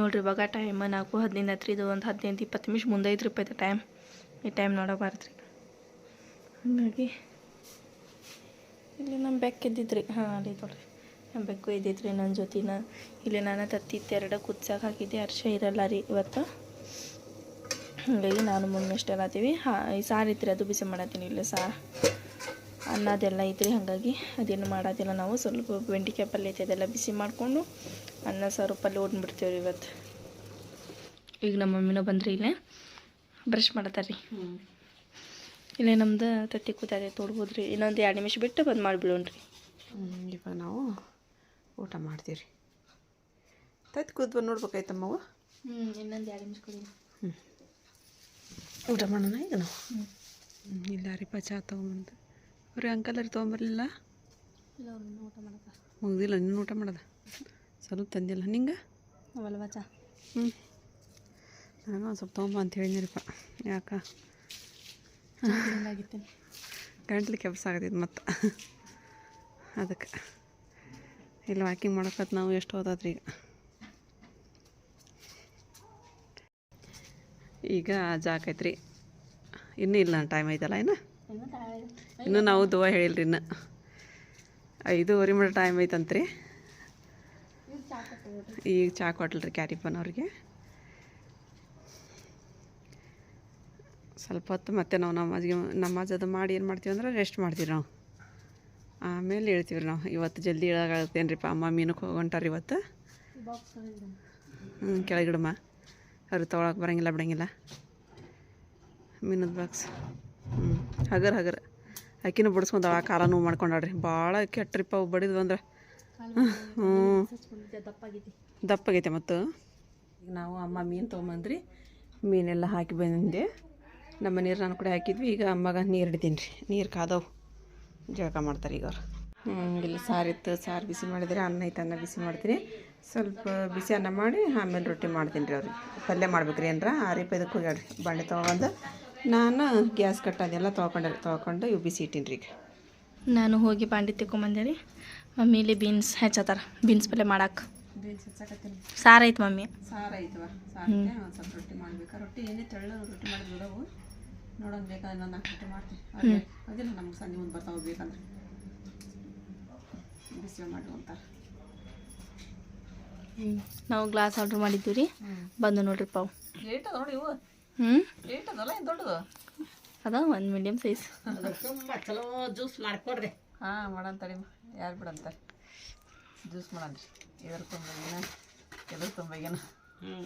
ನೋಡ್ರಿ, ಇವಾಗ ಟೈಮ್ ನಾಲ್ಕು ಹದಿನೈದು ಹತ್ರಿ ಇದು ಒಂದು ಹದಿನೈದು ಇಪ್ಪತ್ತು ನಿಮಿಷ ಮುಂದೆ ಐತ್ರಿ ರೂಪಾಯಿ ಟೈಮ್ ಈ ಟೈಮ್ ನೋಡಬಾರ್ದು ರೀ ಹಾಗಾಗಿ ಇಲ್ಲಿ ನಮ್ಮ ಬೆಕ್ಕ ಇದ್ದಿದ್ರಿ. ಹಾಂ, ಅಲ್ಲಿ ನೋಡ್ರಿ. ನಮ್ಮ ಬೆಕ್ಕು ಇದ್ದಿದ್ರಿ ನನ್ನ ಜೊತಿನ. ಇಲ್ಲಿ ನಾನು ತತ್ತಿತ್ತು ಎರಡು ಕುದ್ಸಕ್ಕೆ ಹಾಕಿದ್ದೆ, ಅರ್ಶ ಇರಲ್ಲ ರೀ ಇವತ್ತು. ಹಾಗಾಗಿ ನಾನು ಮೊನ್ನೆ ಅಲ್ಲತ್ತೀವಿ ಹಾಂ, ಈ ಸಾರು ಇದ್ರಿ ಅದು ಬಿಸಿ ಮಾಡತ್ತೀನಿ, ಇಲ್ಲ ಸಾರು. ಅನ್ನದೆಲ್ಲ ಇದ್ರಿ, ಹಾಗಾಗಿ ಅದೇನು ಮಾಡೋದಿಲ್ಲ ನಾವು. ಸ್ವಲ್ಪ ಬೆಂಡಿಕಾಯಿ ಪಲ್ಯ ಐತೆ ಅದೆಲ್ಲ ಬಿಸಿ ಮಾಡಿಕೊಂಡು ಅನ್ನ ಸಾರು ಪಲ್ಯ ಓಡ್ಬಿಡ್ತೀವಿ ರೀ ಇವತ್ತು. ಈಗ ನಮ್ಮ ಮಮ್ಮಿನೂ ಬಂದ್ರಿ ಇಲ್ಲೇ. ಬ್ರಷ್ ಮಾಡತ್ತಾರ ರೀ ಇಲ್ಲೇ ನಮ್ದು ತತ್ತಿ ಕೂತಾರಿ ತೊಡ್ಬೋದ್ರಿ. ರೀ ಇನ್ನೊಂದು ಎರಡು ನಿಮಿಷ ಬಿಟ್ಟು ಬಂದು ಮಾಡಿಬಿಡೋಣ್ರಿ. ಇವಾಗ ನಾವು ಊಟ ಮಾಡ್ತೀವಿ ರೀ ಕೂತ್ ಬಂದು ನೋಡ್ಬೇಕಾಯ್ತಮ್ಮವ ಹ್ಞೂ ಇನ್ನೊಂದು ಎರಡು ನಿಮಿಷ ಕೊಡಿ. ಊಟ ಮಾಡೋಣ ಈಗ ನಾವು? ಹ್ಞೂ ಇಲ್ಲ ರೀ ಚಾ ತೊಗೊಂಬಂದು. ಅವ್ರಿ ಅಂಕಲ್ ಅವ್ರಿಗೆ ತೊಗೊಂಬರ್ಲಿಲ್ಲ? ಇಲ್ಲ ಊಟ ಮಾಡೋದ ಮುಗ್ದಿಲ್ಲ ಇನ್ನೂ ಊಟ ಮಾಡೋದ? ಸ್ವಲ್ಪ ತಂದಿಲ್ಲ. ನಿಂಗೆ? ಅವಲ್ವ ಚಾ ಹ್ಞೂ ನಾನು ಒಂದು ಸ್ವಲ್ಪ ತೊಗೊಂಬ ಅಂತ ಹೇಳಿನಿರಿಪ್ಪ ಯಾಕೆ? ಗಂಟ್ಲು ಕೆಲ್ಸ ಆಗತೈತೆ ಮತ್ತು. ಅದಕ್ಕೆ. ಇಲ್ಲಿ ವಾಕಿಂಗ್ ಮಾಡೋಕತ್ ನಾವು ಎಷ್ಟು ಓದಾದ್ರಿ ಈಗ? ಈಗ ಜಾಕೈತ್ರಿ ಇನ್ನೂ ಇಲ್ಲ ಟೈಮ್ ಐತಲ್ಲ ಏನು ಇನ್ನೂ ನಾವು ದುವಾ ಹೇಳಿಲ್ರಿ ಇನ್ನು. ಐದೂವರೆ ಮಟ್ಟ ಟೈಮ್ ಐತಂತ್ರಿ. ಈಗ ಚಾ ರೀ ಕ್ಯಾರಿಪನ್ ಅವ್ರಿಗೆ. ಸ್ವಲ್ಪ ಹೊತ್ತು ಮತ್ತೆ ನಾವು ನಮಾಜ್ಗೆ, ನಮಾಜ್ ಅದು ಮಾಡಿ ಏನು ಮಾಡ್ತೀವಿ ಅಂದ್ರೆ ರೆಸ್ಟ್ ಮಾಡ್ತೀವಿ ನಾವು. ಆಮೇಲೆ ಹೇಳ್ತೀವಿ ರೀ ನಾವು, ಇವತ್ತು ಜಲ್ದಿ ಹೇಳಾಗತ್ತೇನ್ರಿಪ್ಪ ಅಮ್ಮ ಮೀನಕ್ಕೆ ಹೋಗೊಂಟಾರ ಇವತ್ತು. ಹ್ಞೂ ಕೆಳಗಿಡಮ್ಮ. ಅವ್ರು ತೊಗೊಳಕ್ಕೆ ಬರಂಗಿಲ್ಲ, ಬಿಡೋಂಗಿಲ್ಲ. ಮೀನದ ಬಾಕ್ಸ್ ಹ್ಞೂ ಹಗರ್ ಹಗರ್. ಅಕ್ಕಿನೂ ಬಿಡಿಸ್ಕೊಂಡಾಳ ಕಾಲ ನೋವು ಮಾಡ್ಕೊಂಡಾಳ್ರಿ. ಭಾಳ ಕೆಟ್ಟ್ರಿಪ್ಪ ಅವು ಬಡಿದ್ವು ಅಂದ್ರೆ ದಪ್ಪಾಗೈತಿ ದಪ್ಪಾಗೈತೆ ಮತ್ತು? ಈಗ ನಾವು ಅಮ್ಮ ಮೀನು ತೊಗೊಂಬಂದ್ರಿ. ಮೀನೆಲ್ಲ ಹಾಕಿ ಬಂದೆ. ನಮ್ಮ ನೀರು ನಾನು ಕೂಡ ಹಾಕಿದ್ವಿ. ಈಗ ಅಮ್ಮಗ ನೀರು ಹಿಡಿತೀನಿ ರೀ ನೀರು ಕಾದವು. ಜಳಕ ಮಾಡ್ತಾರೆ ಈಗ ಅವ್ರು. ಹ್ಞೂ ಇಲ್ಲಿ ಸಾರಿತ್ತು ಸಾರು ಬಿಸಿ ಮಾಡಿದ್ರೆ ಅನ್ನ ಐತೆ ಅನ್ನ ಬಿಸಿ ಮಾಡ್ತೀನಿ. ಸ್ವಲ್ಪ ಬಿಸಿ ಅನ್ನ ಮಾಡಿ ಆಮೇಲೆ ರೊಟ್ಟಿ ಮಾಡ್ತೀನಿ ರೀ ಅವ್ರಿಗೆ. ಪಲ್ಯ ಮಾಡ್ಬೇಕು ರೀ ಏನಾರ ಆರಿಪ ಇದಕ್ಕೆ ಹೋಗ್ಯಾಡ್ರಿ ಬಾಣೆ ತೊಗೊಂಡು ನಾನು ಗ್ಯಾಸ್ ಕಟ್ಟೋದೆಲ್ಲ ತೊಗೊಂಡು ತೊಗೊಂಡು ಇವು ಬಿಸಿ ಇಟ್ಟೀನಿ ರೀ ಈಗ. ನಾನು ಹೋಗಿ ಬಾಂಡಿ ತಿಕ್ಕೊಂಬಂದೆ ರೀ. ಮಮ್ಮಿ ಇಲ್ಲಿ ಬೀನ್ಸ್ ಹೆಚ್ಚತ್ತಾರ ಬೀನ್ಸ್ ಪಲ್ಯ ಮಾಡಕ್ಕೆ ಬೀನ್ಸ್ ಹೆಚ್ಚಾಕತ್ತೀನಿ. ಸಾರು ಐತೆ ಮಮ್ಮಿ. ಸಾರು ಐತವ ಸಾರು ಒಂದು ಸ್ವಲ್ಪ ರೊಟ್ಟಿ ಮಾಡ್ಬೇಕಾ. ರೊಟ್ಟಿ ಏನೇ ತೆಳ್ಳು ರೊಟ್ಟಿ ಮಾಡಿದ್ ಬಿಡವು ನೋಡೋಣ ಬೇಕಾದ್ರೆ ನಾನು ನಾಲ್ಕು ರೊಟ್ಟಿ ಮಾಡ್ತೀನಿ. ಅದೇ ಅದಿಲ್ಲ ನಮ್ಗೆ ಸಂಜೆ ಮುಂದೆ ಬರ್ತಾವೆ ಬೇಕಂದ್ರೆ. ಬಿಸಿ ಮಾಡಿ ಅಂತಾರೆ. ನಾವು ಗ್ಲಾಸ್ ಆರ್ಡ್ರ್ ಮಾಡಿದ್ದೀವಿ ರೀ ಬಂದು ನೋಡ್ರಿ ಪಾವು. ಲೇಟ್ ಅದ ನೋಡಿ ಇವು. ಹ್ಞೂ ಲೇಟ್ ಅದಲ್ಲ ಏನು ದೊಡ್ಡದು? ಅದ ಒಂದು ಮೀಡಿಯಮ್ ಸೈಜ್ ತುಂಬ ಚಲೋ ಜ್ಯೂಸ್ ಮಾಡಿಕೊಡ್ರಿ. ಹಾಂ ಮಾಡಂತಡಿ ಯಾರು ಬಿಡಂತ? ಜ್ಯೂಸ್ ಮಾಡನ್ರಿ ಇದ್ರ ತುಂಬಗೇನ ಎದ್ರ ತುಂಬಗೇನ. ಹ್ಞೂ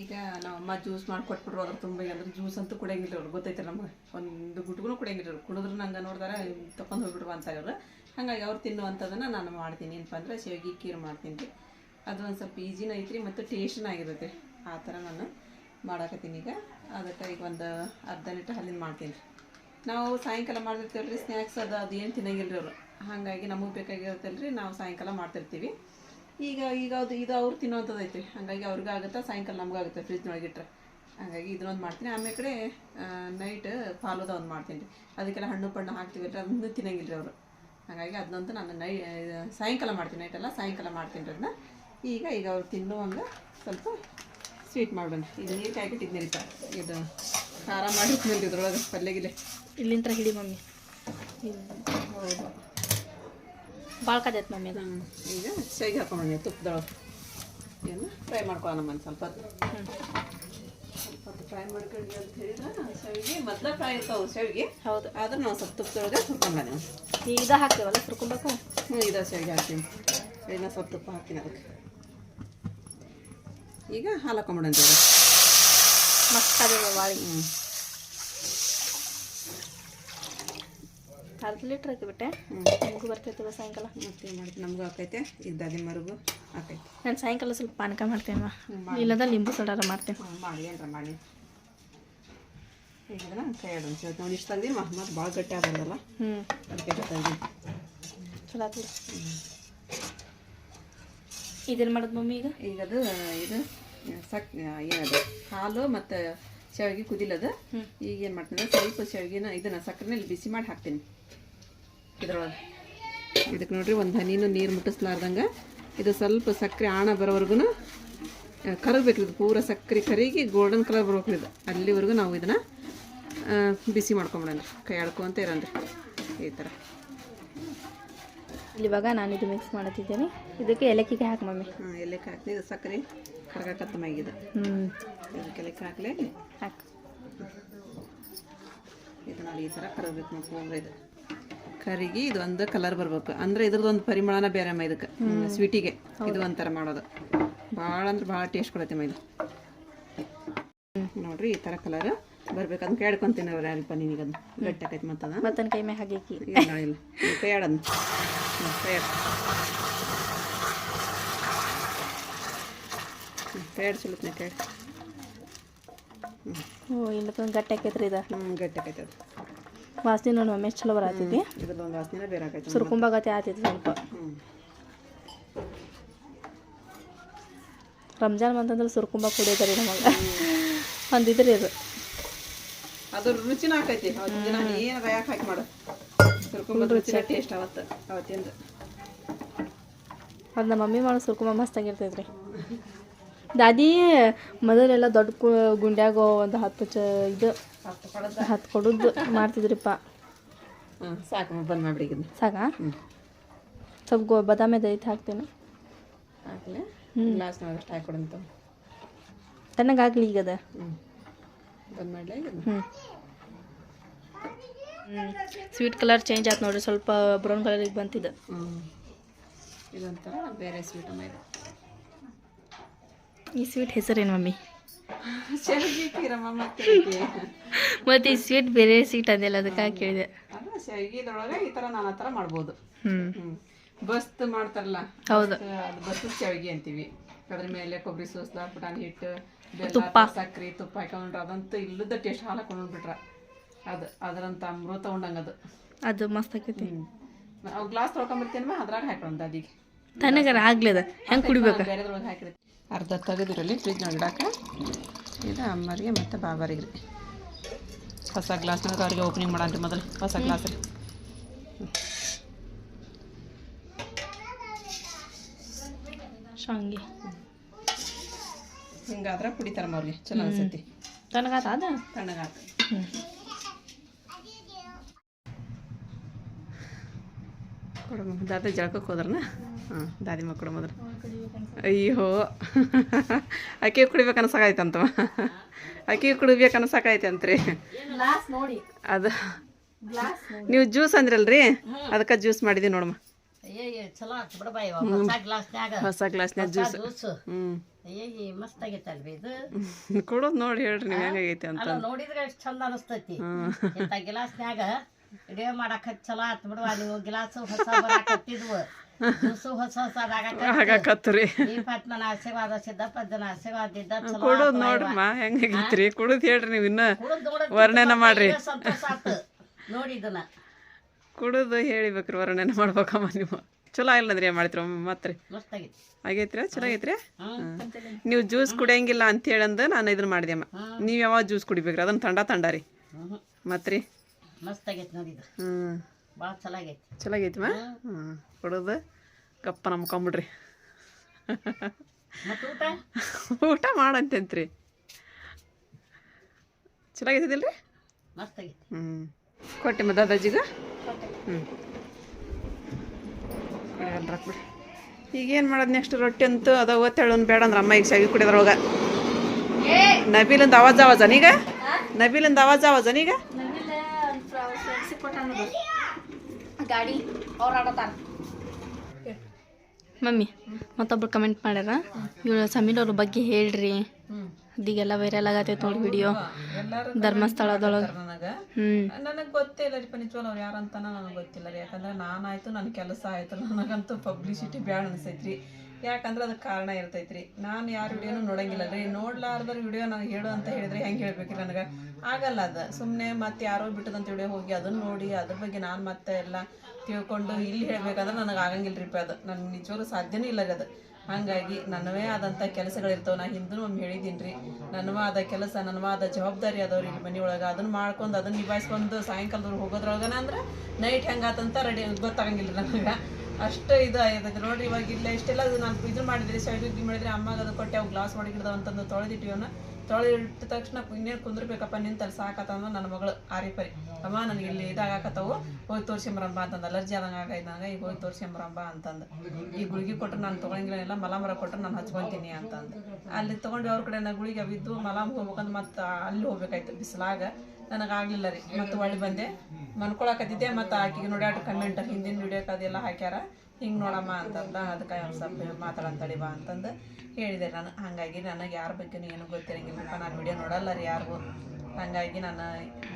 ಈಗ ನಾವು ಅಮ್ಮ ಜ್ಯೂಸ್ ಮಾಡಿ ಕೊಟ್ಬಿಟ್ರು ಅದ್ರ ತುಂಬ ಅಂದ್ರೆ ಜ್ಯೂಸ್ ಅಂತೂ ಕುಡಿಯಂಗಿಲ್ಲ ಅವ್ರು ಗೊತ್ತೈತೆ ನಮಗೆ? ಒಂದು ಗುಟ್ಗೂ ಕುಡಿಯಂಗಿಲ್ಲ ಅವ್ರು ಕುಡಿದ್ರೆ ನಂಗೆ ನೋಡಿದಾರೆ ತಗೊಂಡು ಹೋಗ್ಬಿಡುವ ಅಂತ ಇವ್ರು. ಹಾಗಾಗಿ ಅವ್ರು ತಿನ್ನುವಂಥದ್ದನ್ನು ನಾನು ಮಾಡ್ತೀನಿ. ಏನಪ್ಪ ಅಂದ್ರೆ ಶಾವಿಗೆ ಕೀರು ಮಾಡ್ತೀನಿ ರೀ. ಅದು ಒಂದು ಸ್ವಲ್ಪ ಈಜಿನ ಐತ್ರಿ ಮತ್ತು ಟೇಸ್ಟ್ನ ಆಗಿರುತ್ತೆ. ಆ ಥರ ನಾನು ಮಾಡಾಕತ್ತೀನಿ ಈಗ. ಅದಕ್ಕೆ ಈಗ ಒಂದು ಅರ್ಧ ಲೀಟ್ರ್ ಹಾಲಿನ ಮಾಡ್ತೀನಿ ನಾವು ಸಾಯಂಕಾಲ ಮಾಡಿರ್ತೀವಲ್ಲ ರೀ ಸ್ನ್ಯಾಕ್ಸ್ ಅದು ಅದು ಏನು ತಿನ್ನಂಗಿಲ್ಲ ರೀ ಅವರು. ಹಾಗಾಗಿ ನಮಗೆ ಬೇಕಾಗಿರುತ್ತಲ್ಲ ರೀ ನಾವು ಸಾಯಂಕಾಲ ಮಾಡ್ತಿರ್ತೀವಿ. ಈಗ ಈಗ ಅದು, ಇದು ಅವ್ರು ತಿನ್ನೋಂಥದ್ದು ಐತೆ ಹಾಗಾಗಿ ಅವ್ರಿಗೆ ಆಗುತ್ತೆ, ಸಾಯಂಕಾಲ ನಮಗಾಗುತ್ತೆ ಆಗುತ್ತೆ ಫ್ರಿಜ್ನೊಳಗೆ ಇಟ್ಟರೆ ಹಾಗಾಗಿ ಇದನ್ನೊಂದು ಮಾಡ್ತೀನಿ. ಆಮೇಲೆ ಕಡೆ ನೈಟ್ ಫಾಲೋದ ಒಂದು ಮಾಡ್ತೀನಿ ರೀ ಅದಕ್ಕೆಲ್ಲ ಹಣ್ಣು ಪಣ್ಣು ಹಾಕ್ತೀವಲ್ಲ ಅದನ್ನು ತಿನ್ನಂಗಿಲ್ಲ ರೀ ಅವರು. ಹಾಗಾಗಿ ಅದನ್ನಂತೂ ನಾನು ನೈ ಸಾಯಂಕಾಲ ಮಾಡ್ತೀನಿ. ನೈಟೆಲ್ಲ ಸಾಯಂಕಾಲ ಮಾಡ್ತೀನಿ ರೀ ಅದನ್ನ ಈಗ ಈಗ ಅವ್ರು ತಿನ್ನುವಂಗೆ ಸ್ವಲ್ಪ ಸ್ವೀಟ್ ಮಾಡೋಣ ಇದು ನೀರು ಕಾಯ್ಕಿಟ್ಟಿದ್ನಿ ಸರ್. ಇದು ಖಾರ ಮಾಡಿಟ್ಮೇಲೆ ಇದ್ರೊಳಗೆ ಪಲ್ಯಗಿಲೆ. ಇಲ್ಲಿಂದ ಹಿಡಿ ಮಮ್ಮಿ. ಹೌದು. ಭಾಳ ಕದೈತೆ ಮಮ್ಮಿ ಅದು. ಈಗ ಸೈಗೆ ಹಾಕೊಂಡ್ಬಂದೆ ತುಪ್ಪದೊಳಗೆ ಏನು? ಫ್ರೈ ಮಾಡ್ಕೊಳ್ಳೋಣ ನಮ್ಮನ್ನು ಸ್ವಲ್ಪ. ಸ್ವಲ್ಪ ಫ್ರೈ ಮಾಡ್ಕೊಂಡು ಅಂತ ಹೇಳಿದ್ರೆ ಶಾವಿಗೆ ಮೊದಲ ಫ್ರೈ ಇರ್ತಾವೆ ಶಾವಿಗೆ ಹೌದು. ಆದ್ರೆ ನಾವು ಸ್ವಲ್ಪ ತುಪ್ಪದೊಳಗೆ ಹುರ್ಕೊಂಡ್ಬಂದೆ ಈಗ ಇದು ಹಾಕ್ತೇವಲ್ಲ ಸುರ್ಕೊಬೇಕು ಹ್ಞೂ ಇದು ಶಾವಿಗೆ ಹಾಕ್ತೀನಿ. ಇನ್ನೂ ಸ್ವಲ್ಪ ತುಪ್ಪ ಹಾಕ್ತೀನಿ ಅದಕ್ಕೆ. ಈಗ ಹಾಲು ಹಾಕೊಂಬಿಡೋಣ ಮಸ್ತ್ ಅದೇವ ಬಾಳಿ. ಹ್ಞೂ ಅರ್ಧ ಲೀಟ್ರ್ ಹಾಕಿಬಿಟ್ಟೆ ಹ್ಞೂ ನಿಮಗೂ ಬರ್ತೈತವ ಸಾಯಂಕಾಲ. ಮತ್ತೆ ಮಾಡ್ತೀವಿ ನಮಗೂ ಹಾಕೈತೆ ಇದ್ದಾದಿ ಮರುಗು ಹಾಕೈತೆ ನಾನು ಸಾಯಂಕಾಲ ಸ್ವಲ್ಪ ಪಾನಕ ಮಾಡ್ತೇನೆ ಹ್ಞೂ ಇಲ್ಲದ ನಿಂಬು ಸಡಾರ ಮಾಡ್ತೇನೆ. ಹ್ಞೂ ಮಾಡಿ ಏನರ ಮಾಡಿ. ಈಗ ಅದನ್ನ ಕೈ ಆಡೋಣ ಇವತ್ತು ನೋಡಿ ಇಷ್ಟು ತಂದಿನಿ ಮತ್ತು ಭಾಳ ಗಟ್ಟಿ ಆಗೋದಲ್ಲ ಹ್ಞೂ ಅದಕ್ಕೆ ತಂದೀನಿ ಚಲೋ ಆತು ಇದೇನು ಮಾಡೋದು ಮಮ್ಮಿ ಈಗ? ಈಗ ಅದು ಇದು ಸಕ್ ಏನದು ಹಾಲು ಮತ್ತು ಶಾವಿಗೆ ಕುದಿಲದ. ಈಗ ಏನು ಮಾಡ್ತೀನಿ ಸ್ವಲ್ಪ ಶಾವಿಗೆನ ಇದನ್ನು ಸಕ್ಕರೆನಲ್ಲಿ ಬಿಸಿ ಮಾಡಿ ಹಾಕ್ತೀನಿ. ಇದ್ರೊಳಗೆ. ಇದಕ್ಕೆ ನೋಡಿರಿ ಒಂದು ಹನಿನೂ ನೀರು ಮುಟ್ಟಿಸ್ಲಾರ್ದಂಗೆ ಇದು ಸ್ವಲ್ಪ ಸಕ್ಕರೆ ಆಣ ಬರೋವರೆಗೂ ಕರಗಬೇಕು ಇದು. ಪೂರ ಸಕ್ಕರೆ ಕರಿಗಿ ಗೋಲ್ಡನ್ ಕಲರ್ ಬರ್ಬೇಕು ಇದು. ಅಲ್ಲಿವರೆಗೂ ನಾವು ಇದನ್ನು ಬಿಸಿ ಮಾಡ್ಕೊಂಬಿಡೋಣ. ಕೈ ಆಡ್ಕೊಂತ ಇರೋಣ್ರಿ ಈ ಥರ ಇಲ್ಲಿ ಇವಾಗ ನಾನು ಇದು ಮಿಕ್ಸ್ ಮಾಡತ್ತಿದ್ದೇನೆ. ಇದಕ್ಕೆ ಏಲಕ್ಕಿಗೆ ಹಾಕಿ ಮಮ್ಮಿ. ಹಾಂ ಎಲೆಕ್ಕೆ ಹಾಕಿ ಇದು ಸಕ್ಕರೆ ಕರಗಕತ್ತ ಮ್ಯಾಗಿದೆ ಹ್ಞೂ ಇದಕ್ಕೆ ಎಲೆಕ್ಕೆ ಹಾಕಲಿ. ಹಾಕಿ. ಇದು ನೋಡಿ ಈ ಥರ ಕರಗಬೇಕು ನೋಡಿ ಪೂರ ಇದು. ಕರಿಗಿ ಇದು ಒಂದು ಕಲರ್ ಬರಬೇಕು. ಅಂದ್ರೆ ಇದ್ರದ್ದು ಒಂದು ಪರಿಮಳನ ಬೇರೆ ಅಮ್ಮ ಇದಕ್ಕೆ. ಸ್ವೀಟಿಗೆ ಇದು ಒಂಥರ ಮಾಡೋದು. ಭಾಳ ಅಂದ್ರೆ ಭಾಳ ಟೇಸ್ಟ್ ಕೊಡತ್ತೆ ಅಮ್ಮ ಇದು. ನೋಡ್ರಿ ಈ ಥರ ಕಲರ್ ಬರ್ಬೇಕು ಅದನ್ನ ಕೇಳ್ಕೊಂತೀನಿ ಅವ್ರ ಅಲ್ಪ ನಿನಗೆ ಅದು ಗಟ್ಟಿ ಆಕೈತಿ ಮತ್ತದ? ಮತ್ತನ ಕೈ ಮ್ಯಾಗ ಹಾಕಿ. ಇಲ್ಲ ಇಲ್ಲ ಕೈ ಆಡೋದು ಕೈ ಕೈ ಆಡ್ ಚಲೋತ್ನೆ ಕೈ ಓ ಇಲ್ಲ ಗಟ್ಟಿ ಆಕೈತ್ರಿ ಇದು. ಹ್ಞೂ ಗಟ್ಟಿ ಆಕೈತಿ ಅದು. ವಾಸನೆ ನೋಡಿ ಒಮ್ಮೆ ಚಲೋ ಬರತ್ತೈತಿ ಒಂದು ವಾಸನೆ ಬೇರೆ ಆಕೈತಿ ಸುರ್ಕುಂಬಾಗತ್ತೆ ಆತೈತಿ ಸ್ವಲ್ಪ. ಹ್ಞೂ ರಂಜಾನ್ ಬಂತಂದ್ರೆ ಸುರ್ಕುಂಬ ಕುಡಿಯೋದ್ರಿ ನಮಗೆ. ಒಂದಿದ್ರಿ ಅದು. ಅದ್ರ ರುಚಿನ ಆಕೈತಿ. ಅವತ್ತಿನ ದಿನ ಏನಾರ ಯಾಕೆ ಹಾಕಿ ಮಾಡು. ಸುರ್ಕುಂಬದ ರುಚಿನ ಟೇಸ್ಟ್ ಅವತ್ತು ಅವತ್ತಿಂದ. ಅದು ನಮ್ಮ ಮಮ್ಮಿ ಮಾಡೋ ಸುರ್ಕುಂಬ ಮಸ್ತಾಗಿರ್ತೈತ್ರಿ ದಾದಿ ಮೊದಲೆಲ್ಲ ದೊಡ್ಡ ಕು ಗುಂಡ್ಯಾಗ ಒಂದು ಹತ್ತು ಚ ಇದು ಹತ್ತು ಕೊಡೋದು ಮಾಡ್ತಿದ್ರಿಪ್ಪ. ಸಾಕು ಸಾಕು ಬಂದ್ ಮಾಡ್ಬಿಡಿಗಿದ್ನ ಸಾಕಾ? ಸ್ವಲ್ಪ ಗೋ ಬಾದಾಮಿ ದೈತ್ ಹಾಕ್ತೇನೆ. ಹ್ಞೂ ಲಾಸ್ಟ್ ಅಷ್ಟು ಹಾಕಿ ಕೊಡಂತ ತಣ್ಣಗಾಗ್ಲಿ ಈಗ ಅದ ಹ್ಞೂ ಬಂದ್ ಮಾಡ್ಲಾ ಹ್ಞೂ ಸ್ವೀಟ್ ಕಲರ್ ಚೇಂಜ್ ಆಯ್ತು ನೋಡ್ರಿ ಸ್ವಲ್ಪ ಬ್ರೌನ್ ಕಲರಿಗೆ ಬಂತಿದೆ. ಹ್ಞೂ ಇದೊಂಥರ ಬೇರೆ ಸ್ವೀಟ್ ಅಮ್ಮ ಇದು. ಈ ಸ್ವೀಟ್ ಹೆಸರೇನು ಮಮ್ಮಿ? ಶಾವಿಗೆ ಕೀರಮ್ಮ ಮತ್ತೆ ಮತ್ತು ಈ ಸ್ವೀಟ್ ಬೇರೆ ಸ್ವೀಟ್ ಅದೆಲ್ಲ ಅದಕ್ಕೆ ಕೇಳಿದೆ ಶಾವಿಗೆದೊಳಗೆ ಈ ಥರ ನಾನಾ ಥರ ಮಾಡ್ಬೋದು. ಹ್ಞೂ ಬಸ್ತ್ ಮಾಡ್ತಾರಲ್ಲ ಹೌದು. ಅದು ಬಸ್ತು ಶಾವಿಗೆ ಅಂತೀವಿ. ಅದ್ರ ಮೇಲೆ ಕೊಬ್ಬರಿ ಸೋಸ್ಲ ಪುಟಾಣಿ ಹಿಟ್ಟು ತುಪ್ಪ. ಸಕ್ಕರೆ ತುಪ್ಪ ಹಾಕೊಂಡ್ರೆ ಅದಂತೂ ಇಲ್ಲದ ಟೇಸ್ಟ್ ಹಾಲು ಹಾಕೊಂಡ್ಬಿಟ್ರ ಅದು ಅದರಂತ ಅಮೃತ ಉಂಡಂಗೆ ಅದು. ಅದು ಮಸ್ತ್ ಆಕೈತಿ. ನಾವು ಅವು ಗ್ಲಾಸ್ ತೊಳ್ಕೊಂಬರ್ತೀನಮ್ಮ ಅದ್ರಾಗ ಹಾಕೊಂಡ್ ಅದಿಗೆ. ತನಗರ ಆಗ್ಲಿ ಅದ. ಹೆಂಗೆ ಕುಡಿಬೇಕು? ಬೇರೆದ್ರೊಳಗೆ ಹಾಕಿರಿ ಅರ್ಧ ತೆಗೆದಿರಲಿ ಫ್ರಿಜ್ನಾಗ ಇಡಾಕ. ಇದು ಅಮ್ಮರಿಗೆ ಮತ್ತು ಬಾಬಾರಿಗೆ ರೀ ಹೊಸ ಗ್ಲಾಸ್ನಾಗ ಅವ್ರಿಗೆ ಓಪನಿಂಗ್ ಮಾಡಂತ ಮೊದಲು. ಹೊಸ ಗ್ಲಾಸ್ ರೀ ಶಾಂಗಿ. ಹಿಂಗಾದ್ರೆ ಕುಡಿತಾರ ಅವ್ರಿಗೆ ಚಲೋ ಅನ್ಸತಿ ತಣ್ಣಗಾತ ಅದ? ತಣ್ಣಗಾತ. ಕೊಡಮ್ಮ ದಾದ ಜಳಕಕ್ಕೆ ಹೋದ್ರನ? ಹಾಂ ದಾದಿ ಮಕ್ಕಳು ಮೊದಲು. ಅಯ್ಯೋ. ಅಕ್ಕಿ ಕುಡಿಬೇಕು ಅನ್ಸಾಕೈತಂತವ ಅಕ್ಕಿ ಕುಡಿಬೇಕು ನೋಡಿ. ಅದು. ನೀವು ಜ್ಯೂಸ್ ಅಂದ್ರಲ್ರಿ? ಅದಕ್ಕೆ ಜ್ಯೂಸ್ ಮಾಡಿದೀವಿ ನೋಡಮ್ಮ. ಹೊಸ ಗ್ಲಾಸ್ನ್ಯಾಗ ಜ್ಯೂಸ್. ಹ್ಞೂ ಅಯ್ಯಯ್ಯ ಮಸ್ತ್ ಆಗೈತಲ್ರಿ ಇದು? ಕೊಡೋದು ನೋಡಿ ಹೇಳ್ರಿ ನೀವು ಹೆಂಗಾಗೈತೆ ಅಂತ. ಅಲ್ಲ ನೋಡಿದ್ರೆ ಎಷ್ಟು ಚಂದ ಅನಿಸ್ತೈತಿ. ಇಂಥ ಗಿಲಾಸ್ನ್ಯಾಗ ಇಡೇ ಮಾಡಕ್ ಚಲೋ ಆತ್ ಬಿಡುವ ನೀವು ಗಿಲಾಸು ಹೊಸ ಬರಾಕತ್ತಿದ್ವು ಜ್ಯೂಸು ಹೊಸ ಹೊಸ ಹಾಗಾಕತ್ರಿ ಈ ಪತ್ಮನ ಆಶೀರ್ವಾದ ಸಿದ್ದಪ್ಪನ ಆಶೀರ್ವಾದ ಇದ್ದ ಚಲೋ ಕೊಡೋದು ನೋಡ್ರಮ್ಮ ಹೆಂಗಾಗೈತ್ರಿ ಕುಡುದು ಹೇಳ್ರಿ ನೀವು ಇನ್ನ ವರ್ಣನ ಮಾಡ್ರಿ. ಸಂತೋಷ ಆತು. ನೋಡಿ ಇದನ್ನ. ಕುಡಿದು ಹೇಳಿಬೇಕ್ರಿ ವರ್ಣನೆ ಮಾಡ್ಬೇಕಮ್ಮ ನೀವು. ಚಲೋ ಆಗಿಲ್ಲಂದ್ರಿ ಏನು ಮಾಡ್ತೀರ ಮತ್ತೆ ಆಗೈತ್ರಿ? ಚಲೋ ಐತ್ರಿ ನೀವು ಜ್ಯೂಸ್ ಕುಡಿಯಂಗಿಲ್ಲ ಅಂತ ಹೇಳಂದು ನಾನು ಇದನ್ನ ಮಾಡಿದೆ ಅಮ್ಮ. ನೀವು ಯಾವಾಗ ಜ್ಯೂಸ್ ಕುಡಿಬೇಕ್ರಿ? ಅದನ್ನ ತಂಡ ತಂಡ ರೀ. ಹ್ಮ್ ಮತ್ರಿ ಕಪ್ಪ ಚಲೋ ಆಗೈತಿ. ಆಗೈತಿಮ್ಮ ಹ್ಞೂ ಕುಡುದು ಗಪ್ಪ ನಂಬ್ಕೊಂಬಿಡ್ರಿ ಊಟ? ಮಾಡಂತಂತ್ರಿ. ಆಗೈತಿ ಹ್ಞೂ ಕೊಟ್ಟೆ ಮ ದಾದಾಜಿಗ? ಹ್ಞೂ ಬಿಡಿ ಈಗ ಏನು ಮಾಡೋದು ನೆಕ್ಸ್ಟ್ ರೊಟ್ಟಿ ಅಂತೂ ಅದ ಓದ್ತೇಳನ್ ಬೇಡ ಅಂದ್ರೆ ಅಮ್ಮ ಈಗ ಶಾವಿ ಕುಡಿಯೋದ್ರೊಳಗ ನಬಿಲಿಂದ ಆವಾಜ್ ಆವಾಜನೀಗ ನಬಿಲಿಂದ ಆವಾಜ್ ಆವಾಜನೀಗ ಗಾಡಿ ಅವ್ರು ಆಡತಾರ ಮಮ್ಮಿ ಮತ್ತೊಬ್ರು ಕಮೆಂಟ್ ಮಾಡ್ಯಾರ? ಇವ್ರ ಸಮೀರ್ ಅವ್ರ ಬಗ್ಗೆ ಹೇಳ್ರಿ. ಅದೀಗೆಲ್ಲ ವೈರಲ್ ಆಗತೈತೆ ನೋಡಿ ವಿಡಿಯೋ ಧರ್ಮಸ್ಥಳದೊಳಗೆ. ನನಗೆ ಗೊತ್ತಿಲ್ಲ ರೀ ನಿಜವಾಗ್ಲೂ ಅವ್ರು ಯಾರಂತನ ನನಗೆ ಗೊತ್ತಿಲ್ಲ ರೀ. ಯಾಕಂದ್ರೆ ನಾನಾಯ್ತು ನನ್ನ ಕೆಲಸ ಆಯ್ತು ನನಗಂತೂ ಪಬ್ಲಿಸಿಟಿ ಬ್ಯಾಡ ಅನ್ಸೈತ್ರಿ. ಯಾಕಂದ್ರೆ ಅದಕ್ಕೆ ಕಾರಣ ಇರ್ತೈತ್ರಿ. ನಾನು ಯಾರ ವಿಡಿಯೋನು ನೋಡಂಗಿಲ್ಲ ರೀ. ನೋಡ್ಲಾರ್ದ್ರ ವಿಡಿಯೋ ನನಗೆ ಹೇಳು ಅಂತ ಹೇಳಿದ್ರೆ ಹೆಂಗೆ ಹೇಳ್ಬೇಕ್ರಿ ನನಗೆ? ಆಗಲ್ಲ ಅದು. ಸುಮ್ಮನೆ ಮತ್ತೆ ಯಾರೋ ಬಿಟ್ಟದಂತ ವಿಡಿಯೋ ಹೋಗಿ ಅದನ್ನ ನೋಡಿ ಅದ್ರ ಬಗ್ಗೆ ನಾನು ಮತ್ತೆ ಎಲ್ಲ ತಿಳ್ಕೊಂಡು ಇಲ್ಲಿ ಹೇಳ್ಬೇಕಂದ್ರೆ ನನಗೆ ಆಗಂಗಿಲ್ಲ ರೀ ಅದು. ನನಗೆ ನಿಜವಾಗ್ಲೂ ಸಾಧ್ಯನೇ ಇಲ್ಲ ರೀ ಅದು. ಹಾಗಾಗಿ ನನ್ನವೇ ಆದಂಥ ಕೆಲಸಗಳಿರ್ತಾವೆ, ನಾ ಹಿಂದೂ ಒಮ್ಮೆ ಹೇಳಿದ್ದೀನಿ ರೀ ನನ್ನವ ಆದ ಕೆಲಸ ನನ್ನವಾದ ಜವಾಬ್ದಾರಿ ಅದಾವ್ರಿ ಇಲ್ಲಿ ಮನೆಯೊಳಗೆ ಅದನ್ನು ಮಾಡ್ಕೊಂಡು ಅದನ್ನು ನಿಭಾಯಿಸ್ಕೊಂಡು ಸಾಯಂಕಾಲದವ್ರು ಹೋಗೋದ್ರೊಳಗನ ಅಂದ್ರೆ ನೈಟ್ ಹೆಂಗಾತಂತ ರೆಡಿ ಗೊತ್ತಾಗಂಗಿಲ್ಲ ನನಗೆ ಅಷ್ಟು ಇದು ಆಯ್ತದೆ ನೋಡ್ರಿ ಇವಾಗ ಇಲ್ಲ ಇಷ್ಟೆಲ್ಲ ನಾನು ಇದು ಮಾಡಿದ್ರಿ ಸೈಡ್ ಮಾಡಿದ್ರೆ, ಅಮ್ಮಗೆ ಅದು ಕೊಟ್ಟೆ, ಅವು ಗ್ಲಾಸ್ ಮಾಡಿ ಹಿಡ್ದ ಅಂತಂದು ಇಟ್ಟ ತಕ್ಷಣ ಇನ್ನೇನು ಕುಂದ್ರಬೇಕಪ್ಪ ನಿಂತಲ್ಲಿ ಸಾಕತ್ತಂದ್ರೆ ನನ್ನ ಮಗಳು ಆರಿ ಪರಿ ಅಮ್ಮ, ನನಗೆ ಇಲ್ಲಿ ಇದಾಗತ್ತವು ಹೋಗಿ ತೋರಿಸಿಂಬರಂಬ ಅಂತಂದು, ಅಲರ್ಜಿ ಆದಂಗೆ ಆಗೈತೆ ಈಗ ಹೋಗಿ ತೋರಿಸಿಂಬರಂಬ ಅಂತಂದು. ಈ ಗುಳಿಗೆ ಕೊಟ್ಟರೆ ನಾನು ತೊಗೊಂಗಿಲ್ಲ ಮಲಾಮರ ಕೊಟ್ಟರೆ ನಾನು ಹಚ್ಕೊತೀನಿ ಅಂತಂದು. ಅಲ್ಲಿ ತೊಗೊಂಡು ಅವ್ರ ಕಡೆ ನಾನು ಗುಳಿಗೆ ಬಿದ್ದು ಮಲಾಮ್ ಹೋಗ್ಬೇಕಂದ್ರೆ ಮತ್ತೆ ಅಲ್ಲಿ ಹೋಗ್ಬೇಕಾಯ್ತು, ಬಿಸಿಲಾಗ. ನನಗಾಗಲಿಲ್ಲ ರೀ, ಮತ್ತೆ ಒಳ್ಳೆ ಬಂದೆ. ಮನ್ಕೊಳಕತ್ತಿದ್ದೆ, ಮತ್ತು ಆಕಿಗೆ ನೋಡ್ಯಾಟ ಕಮೆಂಟ್ ಹಿಂದಿನ ವಿಡಿಯೋಕ್ಕೆ ಅದೆಲ್ಲ ಹಾಕ್ಯಾರ. ಹಿಂಗೆ ನೋಡಮ್ಮ ಅಂತಂದ, ಅದಕ್ಕೆ ಒಂದು ಸ್ವಲ್ಪ ಮಾತಾಡಂತಳಿ ಬಾ ಅಂತಂದು ಹೇಳಿದೆ ನಾನು. ಹಾಗಾಗಿ ನನಗೆ ಯಾರ ಬಗ್ಗೆ ಏನು ಗೊತ್ತಿರಂಗಿಲ್ಲಪ್ಪ, ನಾನು ವಿಡಿಯೋ ನೋಡಲ್ಲ ರೀ ಯಾರಿಗೂ. ಹಾಗಾಗಿ ನಾನು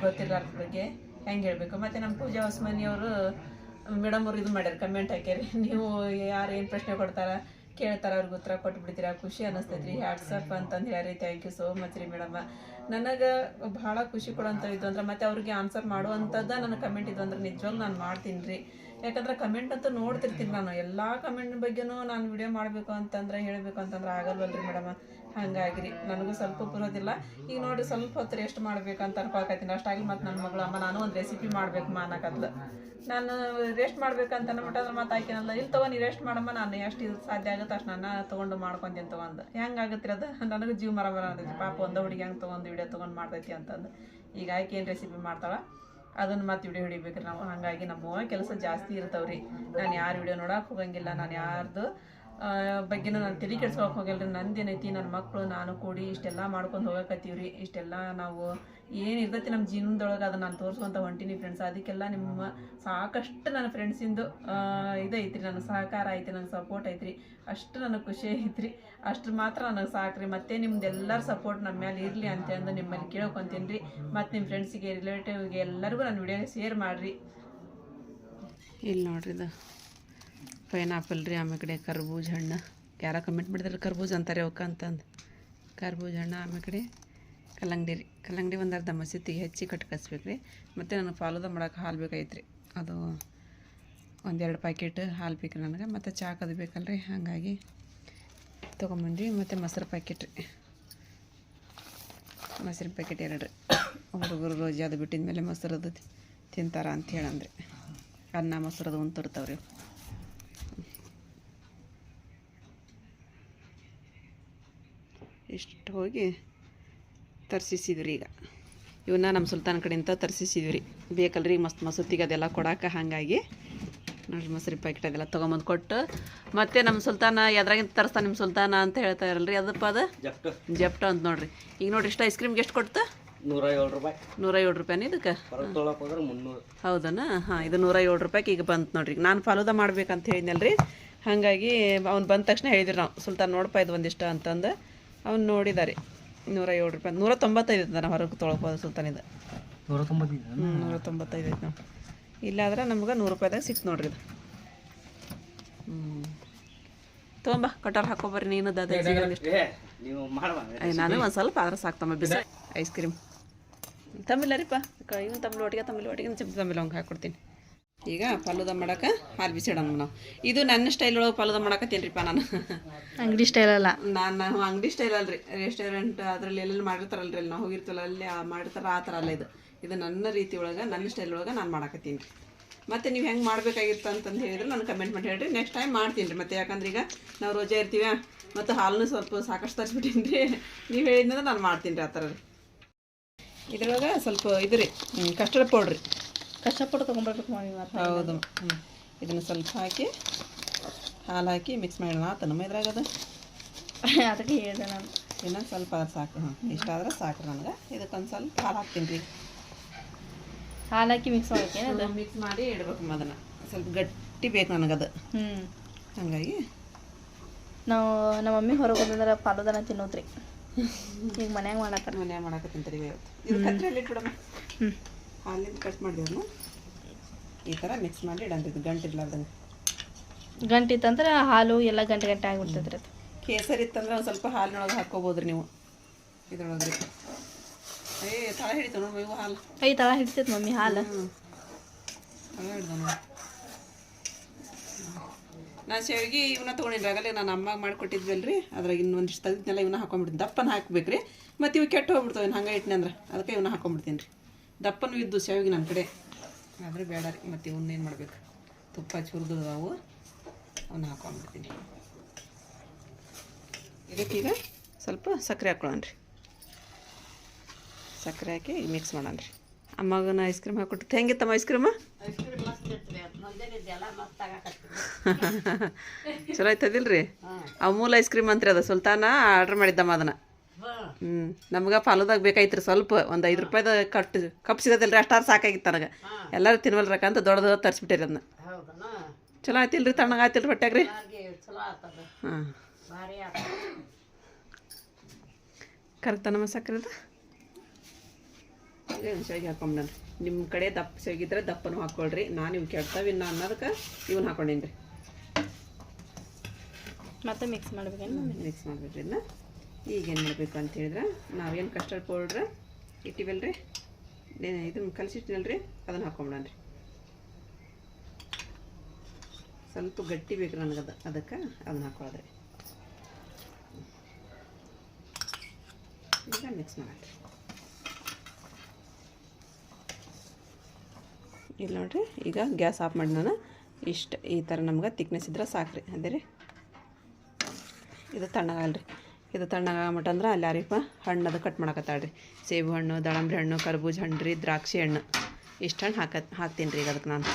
ಗೊತ್ತಿರೋರ ಬಗ್ಗೆ ಹೆಂಗೆ ಹೇಳಬೇಕು. ಮತ್ತು ನಮ್ಮ ಪೂಜಾ ಹೊಸ್ಮನಿಯವರು ಮೇಡಮ್ ಅವ್ರು ಇದು ಮಾಡ್ಯಾರ ಕಮೆಂಟ್ ಹಾಕ್ಯಾರಿ. ನೀವು ಯಾರು ಏನು ಪ್ರಶ್ನೆ ಕೊಡ್ತಾರ, ಕೇಳ್ತಾರೆ, ಅವ್ರಿಗೆ ಉತ್ತರ ಕೊಟ್ಬಿಡ್ತೀರಾ? ಖುಷಿ ಅನ್ನಿಸ್ತೈತ್ರಿ ಹ್ಯಾಟ್ಸಪ್ ಅಂತಂದು ಹೇಳಿ ಥ್ಯಾಂಕ್ ಯು ಸೋ ಮಚ್ ರೀ ಮೇಡಮ್ಮ ನನಗೆ ಭಾಳ ಖುಷಿ ಕೊಡೋಂಥ ಇದು ಅಂದ್ರೆ, ಮತ್ತೆ ಅವ್ರಿಗೆ ಆನ್ಸರ್ ಮಾಡುವಂಥದ್ದು ನನ್ನ ಕಮೆಂಟ್ ಇದು ಅಂದ್ರೆ ನಿಜವಾಗ್ಲೂ ನಾನು ಮಾಡ್ತೀನಿ ರೀ. ಯಾಕಂದ್ರೆ ಕಮೆಂಟ್ ಅಂತೂ ನೋಡ್ತಿರ್ತೀನಿ ನಾನು. ಎಲ್ಲ ಕಮೆಂಟ್ ಬಗ್ಗೆನೂ ನಾನು ವಿಡಿಯೋ ಮಾಡಬೇಕು ಅಂತಂದ್ರೆ ಹೇಳಬೇಕು ಅಂತಂದ್ರೆ ಆಗಲ್ವಲ್ರಿ ಮೇಡಮ್ ಹಂಗಾಗಿ ರೀ ನನಗೂ ಸ್ವಲ್ಪ ಬರೋದಿಲ್ಲ ಈಗ ನೋಡಿ ಸ್ವಲ್ಪ ಹೊತ್ತು ರೆಸ್ಟ್ ಮಾಡ್ಬೇಕಂತ ಅನ್ಕೊಳಕತ್ತೀನಿ. ಅಷ್ಟಾಗಿ ಮತ್ತು ನನ್ನ ಮಗಳು ಅಮ್ಮ, ನಾನು ಒಂದು ರೆಸಿಪಿ ಮಾಡ್ಬೇಕು ಮಾ ಅನ್ನಕತ್ಲು ನಾನು ರೆಸ್ಟ್ ಮಾಡ್ಬೇಕಂತ ಅಂದ್ಬಿಟ್ಟಂದ್ರೆ ಮತ್ತೆ ಆಕಿನಲ್ಲ ಇಲ್ಲಿ ತಗೋ, ನೀ ರೆಸ್ಟ್ ಮಾಡಮ್ಮ. ನಾನು ಎಷ್ಟು ಇದು ಸಾಧ್ಯ ಆಗುತ್ತೆ ಅಷ್ಟು ನಾನು ತೊಗೊಂಡು ಮಾಡ್ಕೊಂತೀನಿ ತಗೊಂಡು ಹೆಂಗ್ ಆಗುತ್ತೆ ಅದು? ನನಗೆ ಜೀವ ಮರ ಬರ ಪಾಪ ಒಂದ ಹುಡುಗಿ ಹಂಗೆ ತೊಗೊಂಡು ವಿಡಿಯೋ ತೊಗೊಂಡು ಮಾಡ್ತೈತಿ ಅಂತಂದು. ಈಗ ಆಯ್ಕೆ ಏನು ರೆಸಿಪಿ ಮಾಡ್ತಾಳ? ಅದನ್ನು ಮತ್ತೆ ವಿಡಿಯೋ ಹಿಡಿಬೇಕ್ರಿ ನಾವು. ಹಾಗಾಗಿ ನಮ್ಮ ಕೆಲಸ ಜಾಸ್ತಿ ಇರ್ತಾವ್ರಿ. ನಾನು ಯಾರು ವಿಡಿಯೋ ನೋಡಕ್ಕೆ ಹೋಗಂಗಿಲ್ಲ. ನಾನು ಯಾರ್ದು ಬಗ್ಗೆನೂ ನಾನು ತಲೆ ಕೆಡ್ಸ್ಕೊಳಕ್ಕೆ ಹೋಗಲ್ರಿ. ನಂದೇನೈತಿ ನನ್ನ ಮಕ್ಕಳು ನಾನು ಕೂಡಿ ಇಷ್ಟೆಲ್ಲ ಮಾಡ್ಕೊಂಡು ಹೋಗಕತ್ತೀವ್ರಿ. ಇಷ್ಟೆಲ್ಲ ನಾವು ಏನು ಇರ್ತೈತಿ ನಮ್ಮ ಜೀವನದೊಳಗೆ, ಅದನ್ನ ನಾನು ತೋರಿಸ್ಕೊಂತ ಹೊಂಟೀನಿ ಫ್ರೆಂಡ್ಸ್ ಅದಕ್ಕೆಲ್ಲ ನಿಮ್ಮ ಸಾಕಷ್ಟು ನನ್ನ ಫ್ರೆಂಡ್ಸಿಂದು ಇದೈತ್ರಿ. ನನಗೆ ಸಹಕಾರ ಐತಿ ನನಗೆ ಸಪೋರ್ಟ್ ಐತ್ರಿ. ಅಷ್ಟು ನನಗೆ ಖುಷಿ ಐತ್ರಿ. ಅಷ್ಟು ಮಾತ್ರ ನನಗೆ ಸಾಕ್ರಿ. ಮತ್ತೆ ನಿಮ್ದೆಲ್ಲರ ಸಪೋರ್ಟ್ ನಮ್ಮ ಮೇಲೆ ಇರಲಿ ಅಂತ ಅಂದು ನಿಮ್ಮಲ್ಲಿ ಕೇಳ್ಕೊತೀನಿ ರೀ ಮತ್ತು ನಿಮ್ಮ ಫ್ರೆಂಡ್ಸಿಗೆ ರಿಲೇಟಿವ್ಗೆ ಎಲ್ಲರಿಗೂ ನನ್ನ ವಿಡಿಯೋ ಶೇರ್ ಮಾಡಿರಿ. ಇಲ್ಲಿ ನೋಡ್ರಿ ಇದು. ಪೈನಾಪಲ್ ರೀ ಆಮೇಲೆ ಕಡೆ ಕರ್ಬೂಜ ಹಣ್ಣು. ಯಾರ ಕಮೆಂಟ್ ಮಾಡಿದ್ರೆ ಕರ್ಬೂಜ ಅಂತಾರೆ ಅವಕ್ಕೆ ಅಂತಂದು. ಕರ್ಬೂಜ ಹಣ್ಣು ಆಮೇಲೆ ಕಡೆ. ಕಲ್ಲಂಗಡಿ ರೀ. ಕಲ್ಲಂಗಡಿ ಒಂದು ಅರ್ಧ ಮಸೀತಿಗೆ ಹೆಚ್ಚಿ ಕಟ್ ಕಸ್ಬೇಕು ರೀ. ಮತ್ತು ನನಗೆ ಫಾಲೋದ ಮಾಡೋಕೆ ಹಾಲು ಬೇಕಾಯ್ತು ರೀ ಅದು ಒಂದೆರಡು ಪ್ಯಾಕೆಟ್ ಹಾಲು ಬೇಕು ನನಗೆ. ಮತ್ತು ಚಾಕದು ಬೇಕಲ್ರಿ. ಹಾಗಾಗಿ ತೊಗೊಂಬಂದ್ವಿ. ಮತ್ತು ಮೊಸರು ಪ್ಯಾಕೆಟ್ ರೀ. ಮೊಸರಿನ ಪ್ಯಾಕೆಟ್ ಎರಡು ಹುಡುಗರು ರೋಜಿ ಅದು ಬಿಟ್ಟಿದ ಮೇಲೆ ಮೊಸರದು ತಿಂತಾರ ಅಂತ ಹೇಳಂದ್ರಿ. ಅನ್ನ ಮೊಸರದು ಉಂತಿರ್ತಾವ್ರಿ ಇಷ್ಟು ಹೋಗಿ ತರ್ಸಿಸಿದ್ರಿ ಈಗ. ಇವನ್ನ ನಮ್ಮ ಸುಲ್ತಾನ್ ಕಡೆಯಿಂದ ತರ್ಸಿಸಿದ್ವಿ. ರೀ ಬೇಕಲ್ರಿ ಮಸ್ತ್ ಮಸೂತಿಗೆ ಅದೆಲ್ಲ ಕೊಡಕ್ಕೆ ಹಾಗಾಗಿ ನೋಡಿರಿ ಮೊಸರಿ ಪ್ಯಾಕೆಟ್ ಅದೆಲ್ಲ ತೊಗೊಂಬಂದು ಕೊಟ್ಟು ಮತ್ತೆ ನಮ್ಮ ಸುಲ್ತಾನ ಎದ್ರಾಗಿಂದ ತರಿಸ್ತಾನೆ ನಿಮ್ಮ ಸುಲ್ತಾನ ಅಂತ ಹೇಳ್ತಾ ಇರಲ್ರಿ. ಅದಪ್ಪ ಅದು? ಜಪ್ಟು ಅಂತ ನೋಡ್ರಿ. ಈಗ ನೋಡ್ರಿ ಇಷ್ಟು ಐಸ್ ಕ್ರೀಮ್ಗೆ ಎಷ್ಟು ಕೊಡ್ತು? ನೂರ ಏಳು ರೂಪಾಯಿ. ನೂರ ಏಳು ರೂಪಾಯಿನ ಇದಕ್ಕೆ? ಹೌದನ? ಹಾಂ ಇದು ನೂರ ಏಳು ರೂಪಾಯಿಗೆ ಈಗ ಬಂತು ನೋಡ್ರಿ. ನಾನು ಫಾಲೋದ ಮಾಡ್ಬೇಕಂತ ಹೇಳಿದ್ನಲ್ರಿ. ಹಾಗಾಗಿ ಅವ್ನು ಬಂದ ತಕ್ಷಣ ಹೇಳಿದ್ರಿ ನಾವು. ಸುಲ್ತಾನ್ ನೋಡಪ್ಪ ಇದು ಒಂದಿಷ್ಟ ಅಂತಂದು. ಅವ್ನು ನೋಡಿದ್ದಾರೆ ನೂರ ಏಳು ರೂಪಾಯಿ. ನೂರ ತೊಂಬತ್ತೈದು ಐತೆ ನಾನು ಹೊರಗೆ ತೊಳ್ಕೋದು ಸುಲ್ತಾನಿದ. ನೂರ ತೊಂಬತ್ತೈದು ಹ್ಞೂ ನೂರ ತೊಂಬತ್ತೈದು ಐತೆ ನಾವು ಇಲ್ಲಾದ್ರೆ ನಮ್ಗೆ ನೂರು ರೂಪಾಯಿದಾಗ ಸಿಕ್ತು ನೋಡ್ರಿ ಇದು. ಹ್ಞೂ ತೊಗೊಂಬ ಕಟಾರ್ ಹಾಕೋಬರ್ರಿ ನೀನು ದಾದ ನಾನು ಒಂದು ಸ್ವಲ್ಪ ಆದ್ರೆ ಸಾಕ್ತಮ್ಮ ಬಿಸಿ. Ice cream. ತಮ್ಮಿಲ್ಲ ರೀಪ್ಪ ಇವನು ತಮ್ಮ ಒಟ್ಟಿಗೆ ತಮಿಳು ಒಟ್ಟಿಗೆ ಚಿಪ್ಪು ತಮಿಳು ಹಂಗೆ ಹಾಕ್ಕೊಡ್ತೀನಿ ಈಗ ಪಲ್ಲದ ಮಾಡಕ್ಕೆ ಹಾಲು ಬಿಸಿಡೋಣ ನಾವು ಇದು ನನ್ನ ಸ್ಟೈಲ್ ಒಳಗೆ ಪಲ್ಲದ ಮಾಡಕ ತಿನ್ರಿಪ್ಪ ನಾನು. ಅಂಗಡಿ ಸ್ಟೈಲ್ ಅಲ್ಲ. ನಾನು ನಾವು ಅಂಗಡಿ ಸ್ಟೈಲ್ ಅಲ್ರಿ. ರೆಸ್ಟೋರೆಂಟ್ ಅದರಲ್ಲಿ ಎಲ್ಲೆಲ್ಲಿ ಮಾಡಿರ್ತಾರಲ್ರಿ ಅಲ್ಲಿ ನಾವು ಹೋಗಿರ್ತಲ್ಲ ಅಲ್ಲಿ ಆ ಮಾಡಿರ್ತಾರ ಆ ಥರ ಅಲ್ಲ ಇದು. ಇದು ನನ್ನ ರೀತಿ ಒಳಗೆ ನನ್ನ ಸ್ಟೈಲ್ ಒಳಗೆ ನಾನು ಮಾಡಕತ್ತೀನಿ ರೀ ಮತ್ತು ನೀವು ಹೆಂಗೆ ಮಾಡಬೇಕಾಗಿತ್ತು ಅಂತಂದು ಹೇಳಿದ್ರೆ ನಾನು ಕಮೆಂಟ್ ಮಾಡಿ ಹೇಳ್ರಿ. ನೆಕ್ಸ್ಟ್ ಟೈಮ್ ಮಾಡ್ತೀನಿ ರೀ. ಮತ್ತೆ ಯಾಕಂದ್ರೆ ಈಗ ನಾವು ರೋಜಾ ಇರ್ತೀವ ಮತ್ತು ಹಾಲನ್ನು ಸ್ವಲ್ಪ ಸಾಕಷ್ಟು ತರಿಸ್ಬಿಟ್ಟೀನಿ ರೀ ನೀವು ಹೇಳಿದ್ರೆ ನಾನು ಮಾಡ್ತೀನಿ ರೀ ಆ ಥರ ರೀ. ಇದ್ರೊಳಗೆ ಸ್ವಲ್ಪ ಇದು ರೀ ಕಸ್ಟರ್ಡ್ ಪೌಡ್ರಿ ಕಷ್ಟಪಟ್ಟು ತೊಗೊಂಬರ್ಬೇಕು ಮಾತ್ರ ಹೌದು. ಇದನ್ನು ಸ್ವಲ್ಪ ಹಾಕಿ ಹಾಲು ಹಾಕಿ ಮಿಕ್ಸ್ ಮಾಡೋಣ ಆತ ನಮ್ಮ ಇದ್ರಾಗ ಅದು ಅದಕ್ಕೆ ಹೇಳಿದೆ ನಾನು. ಇನ್ನೊಂದು ಸ್ವಲ್ಪ ಸಾಕು ಹಾಂ ಇಷ್ಟ ಆದ್ರೆ ಸಾಕು ನನಗೆ. ಇದಕ್ಕೊಂದು ಸ್ವಲ್ಪ ಹಾಲು ಹಾಕ್ತೀನಿ ರೀ. ಹಾಲು ಹಾಕಿ ಮಿಕ್ಸ್ ಮಾಡಕ್ಕೆ ಅದು ಮಿಕ್ಸ್ ಮಾಡಿ ಇಡ್ಬೇಕು ಅದನ್ನು ಸ್ವಲ್ಪ ಗಟ್ಟಿ ಬೇಕು ನನಗದು. ಹ್ಞೂ ಹಾಗಾಗಿ ನಾವು ನಮ್ಮ ಮಮ್ಮಿ ಹೊರಗೆ ಹೋದಂದ್ರೆ ಪಾಲೋದನ ತಿನ್ನೋದ್ರಿ ಈಗ ಮನ್ಯಾಗ ಮಾಡಾಕ ಮನ್ಯಾಗ ತಿಂತೀವಿ ಇವತ್ತು. ಇದು ಕತ್ರಿಯಲ್ಲಿ ಇಟ್ಬಿಡಮ್ಮ? ಹ್ಞೂ ಹಾಲಿಂದ ಕಟ್ ಮಾಡಿದ್ವಿ ಈ ಥರ ಮಿಕ್ಸ್ ಮಾಡಿ ಇಡಂತ ಇದು ಗಂಟು ಇರ್ಲಾರ್ದಂಗೆ. ಗಂಟೆ ಇತ್ತಂದ್ರೆ ಹಾಲು ಎಲ್ಲ ಗಂಟೆ ಗಂಟೆ ಆಗಿಬಿಡ್ತದ್ರಿ ಅದು. ಕೇಸರಿ ಇತ್ತಂದ್ರೆ ಒಂದು ಸ್ವಲ್ಪ ಹಾಲಿನೊಳಗೆ ಹಾಕ್ಕೋಬೋದ್ರಿ ನೀವು. ಇದ್ರೊಳಗೆ ರೀ. ಏ ತಳ ಹಿಡಿತು ನೋಡಿ ಇವು ಹಾಲು. ಐ ತಳ ಹಿಡಿತೈತೆ ಮಮ್ಮಿ ಹಾಲು. ನಾ ತಳ ಹಿಡ್ದ ನೋಡಿ. ನಾನು ಶಾವಿಗೆ ಇವನ್ನ ತೊಗೊಂಡಿನಿ ಆಗಲೇ ನಾನು ಅಮ್ಮಗೆ ಮಾಡ್ಕೊಟ್ಟಿದ್ವಲ್ರಿ ಅದ್ರಾಗ ಇನ್ನೊಂದಿಷ್ಟು ತೆಗೆದ್ನೆಲ್ಲ ಇವನ್ನ ಹಾಕೊಂಡ್ಬಿಡ್ತೀನಿ ದಪ್ಪನ ಹಾಕ್ಬೇಕು ರೀ ಮತ್ತು ಇವು ಕೆಟ್ಟು ಹೋಗ್ಬಿಡ್ತಾವೆ ಇನ್ನು ಹಂಗೆ ಇಟ್ಟಿನಿ ಅಂದ್ರೆ. ಅದಕ್ಕೆ ಇವನ್ನ ಹಾಕೊಂಡ್ಬಿಡ್ತೀನಿ ರೀ. ದಪ್ಪನೂ ಇದ್ದು ಶಾವಿಗೆ ನನ್ನ ಕಡೆ. ಆದರೆ ಬೇಡ ರೀ ಮತ್ತು ಇವನ್ನೇನು ಮಾಡ್ಬೇಕು? ತುಪ್ಪ ಚುರಿದು ನಾವು ಅವು. ಅವನ್ನ ಹಾಕೊಂಡ್ಬಿಡ್ತೀನಿ. ಇದಕ್ಕೀಗ ಸ್ವಲ್ಪ ಸಕ್ಕರೆ ಹಾಕೊಳ್ಳೋಣ ರೀ. ಸಕ್ಕರೆ ಹಾಕಿ ಮಿಕ್ಸ್ ಮಾಡೋಣ ರೀ. ಅಮ್ಮಗನ ಐಸ್ ಕ್ರೀಮ್ ಹಾಕ್ಕೊಟ್ಟು ಹೆಂಗಿತ್ತಮ್ಮ ಐಸ್ ಕ್ರೀಮ್ ಚಲೋ ಆಯ್ತದಿಲ್ರಿ? ರೀ ಅಮೂಲ್ ಐಸ್ ಕ್ರೀಮ್ ಅಂತ್ರಿ ಅದು. ಸುಲ್ತಾನ ಆರ್ಡ್ರ್ ಮಾಡಿದ್ದಮ್ಮ ಅದನ್ನು. ಹ್ಞೂ ನಮ್ಗೆ ಫಲದಾಗ ಬೇಕಾಯ್ತು ಸ್ವಲ್ಪ ಒಂದು ಐದು ರೂಪಾಯ್ದು ಕಟ್ ಕಪ್ ಸಿಗೋದಿಲ್ಲ ರೀ ಅಷ್ಟಾರು ಸಾಕಾಗಿತ್ತು ನನಗೆ. ಎಲ್ಲರೂ ತಿನ್ವಲ್ರಕ್ಕಂತ ದೊಡ್ಡ ದೊಡ್ಡ ತರಿಸ್ಬಿಟ್ಟಿರಿ ಅದನ್ನ. ಚಲೋ ಆಯ್ತಿಲ್ರಿ ತಣ್ಣಗೆ ಆಯ್ತಿಲ್ರಿ ಹೊಟ್ಯಾಗ ರೀ ಚಲೋ ಆತದ. ಹಾಂ. ಕರೆಕ್ಟ ಸಕ್ಕರೆದು? ಈಗ ಶಾವಿಗೆ ಹಾಕೊಂಬಿಡಣ ನಿಮ್ಮ ಕಡೆ ದಪ್ಪ ಶಾವಿಗಿದ್ರೆ ದಪ್ಪನೂ ಹಾಕ್ಕೊಳ್ರಿ ನಾನು ಇವು ಕೆಡ್ತಾವಿನ್ನ ಅನ್ನೋದಕ್ಕೆ ಇವನ್ನ ಹಾಕೊಂಡೇನಿ ರೀ ಮತ್ತೆ ಮಿಕ್ಸ್ ಮಾಡ್ಬೇಕೇನು ಮಿಕ್ಸ್ ಮಾಡ್ಬೇಕ್ರಿ ಇದನ್ನ ಈಗ ಏನು ಮಾಡಬೇಕು ಅಂತ ಹೇಳಿದ್ರೆ, ನಾವೇನು ಕಸ್ಟರ್ಡ್ ಪೌಡ್ರ್ ಇಟ್ಟಿವಲ್ರಿ? ಇದನ್ನ ರೀ ಅದನ್ನು ಹಾಕೊಂಬಿಡೋಣ ರೀ. ಸ್ವಲ್ಪ ಗಟ್ಟಿ ಬೇಕು ನನಗೆ ಅದು ಅದಕ್ಕೆ ಅದನ್ನ ಹಾಕೊಳ್ಳೋದ್ರಿ ಈಗ ಮಿಕ್ಸ್ ಮಾಡೋಣ ಇಲ್ಲಿ ನೋಡ್ರಿ, ಈಗ ಗ್ಯಾಸ್ ಆಫ್ ಮಾಡಿ ನಾನು. ಇಷ್ಟು ಈ ಥರ ನಮ್ಗೆ ತಿಕ್ನೆಸ್ ಇದ್ರೆ ಸಾಕ್ರಿ, ಅದೇ ರೀ. ಇದು ತಣ್ಣಗಾಗಲ್ರಿ. ಇದು ತಣ್ಣಗೆ ಅಂದ್ರೆ ಅಲ್ಲಿ ಯಾರಿಪ್ಪ? ಹಣ್ಣು ಅದು ಕಟ್ ಮಾಡಕತ್ತಾಳ್ರಿ. ಸೇಬು ಹಣ್ಣು ದಾಳಂಬ್ರಿ ಹಣ್ಣು ಕರ್ಬೂಜ ಹಣ್ಣು ರೀ ದ್ರಾಕ್ಷಿ ಹಣ್ಣು. ಇಷ್ಟು ಹಣ್ಣು ಹಾಕ ಹಾಕ್ತೀನಿ ರೀ ಈಗ ಅದಕ್ಕೆ ನಾನು.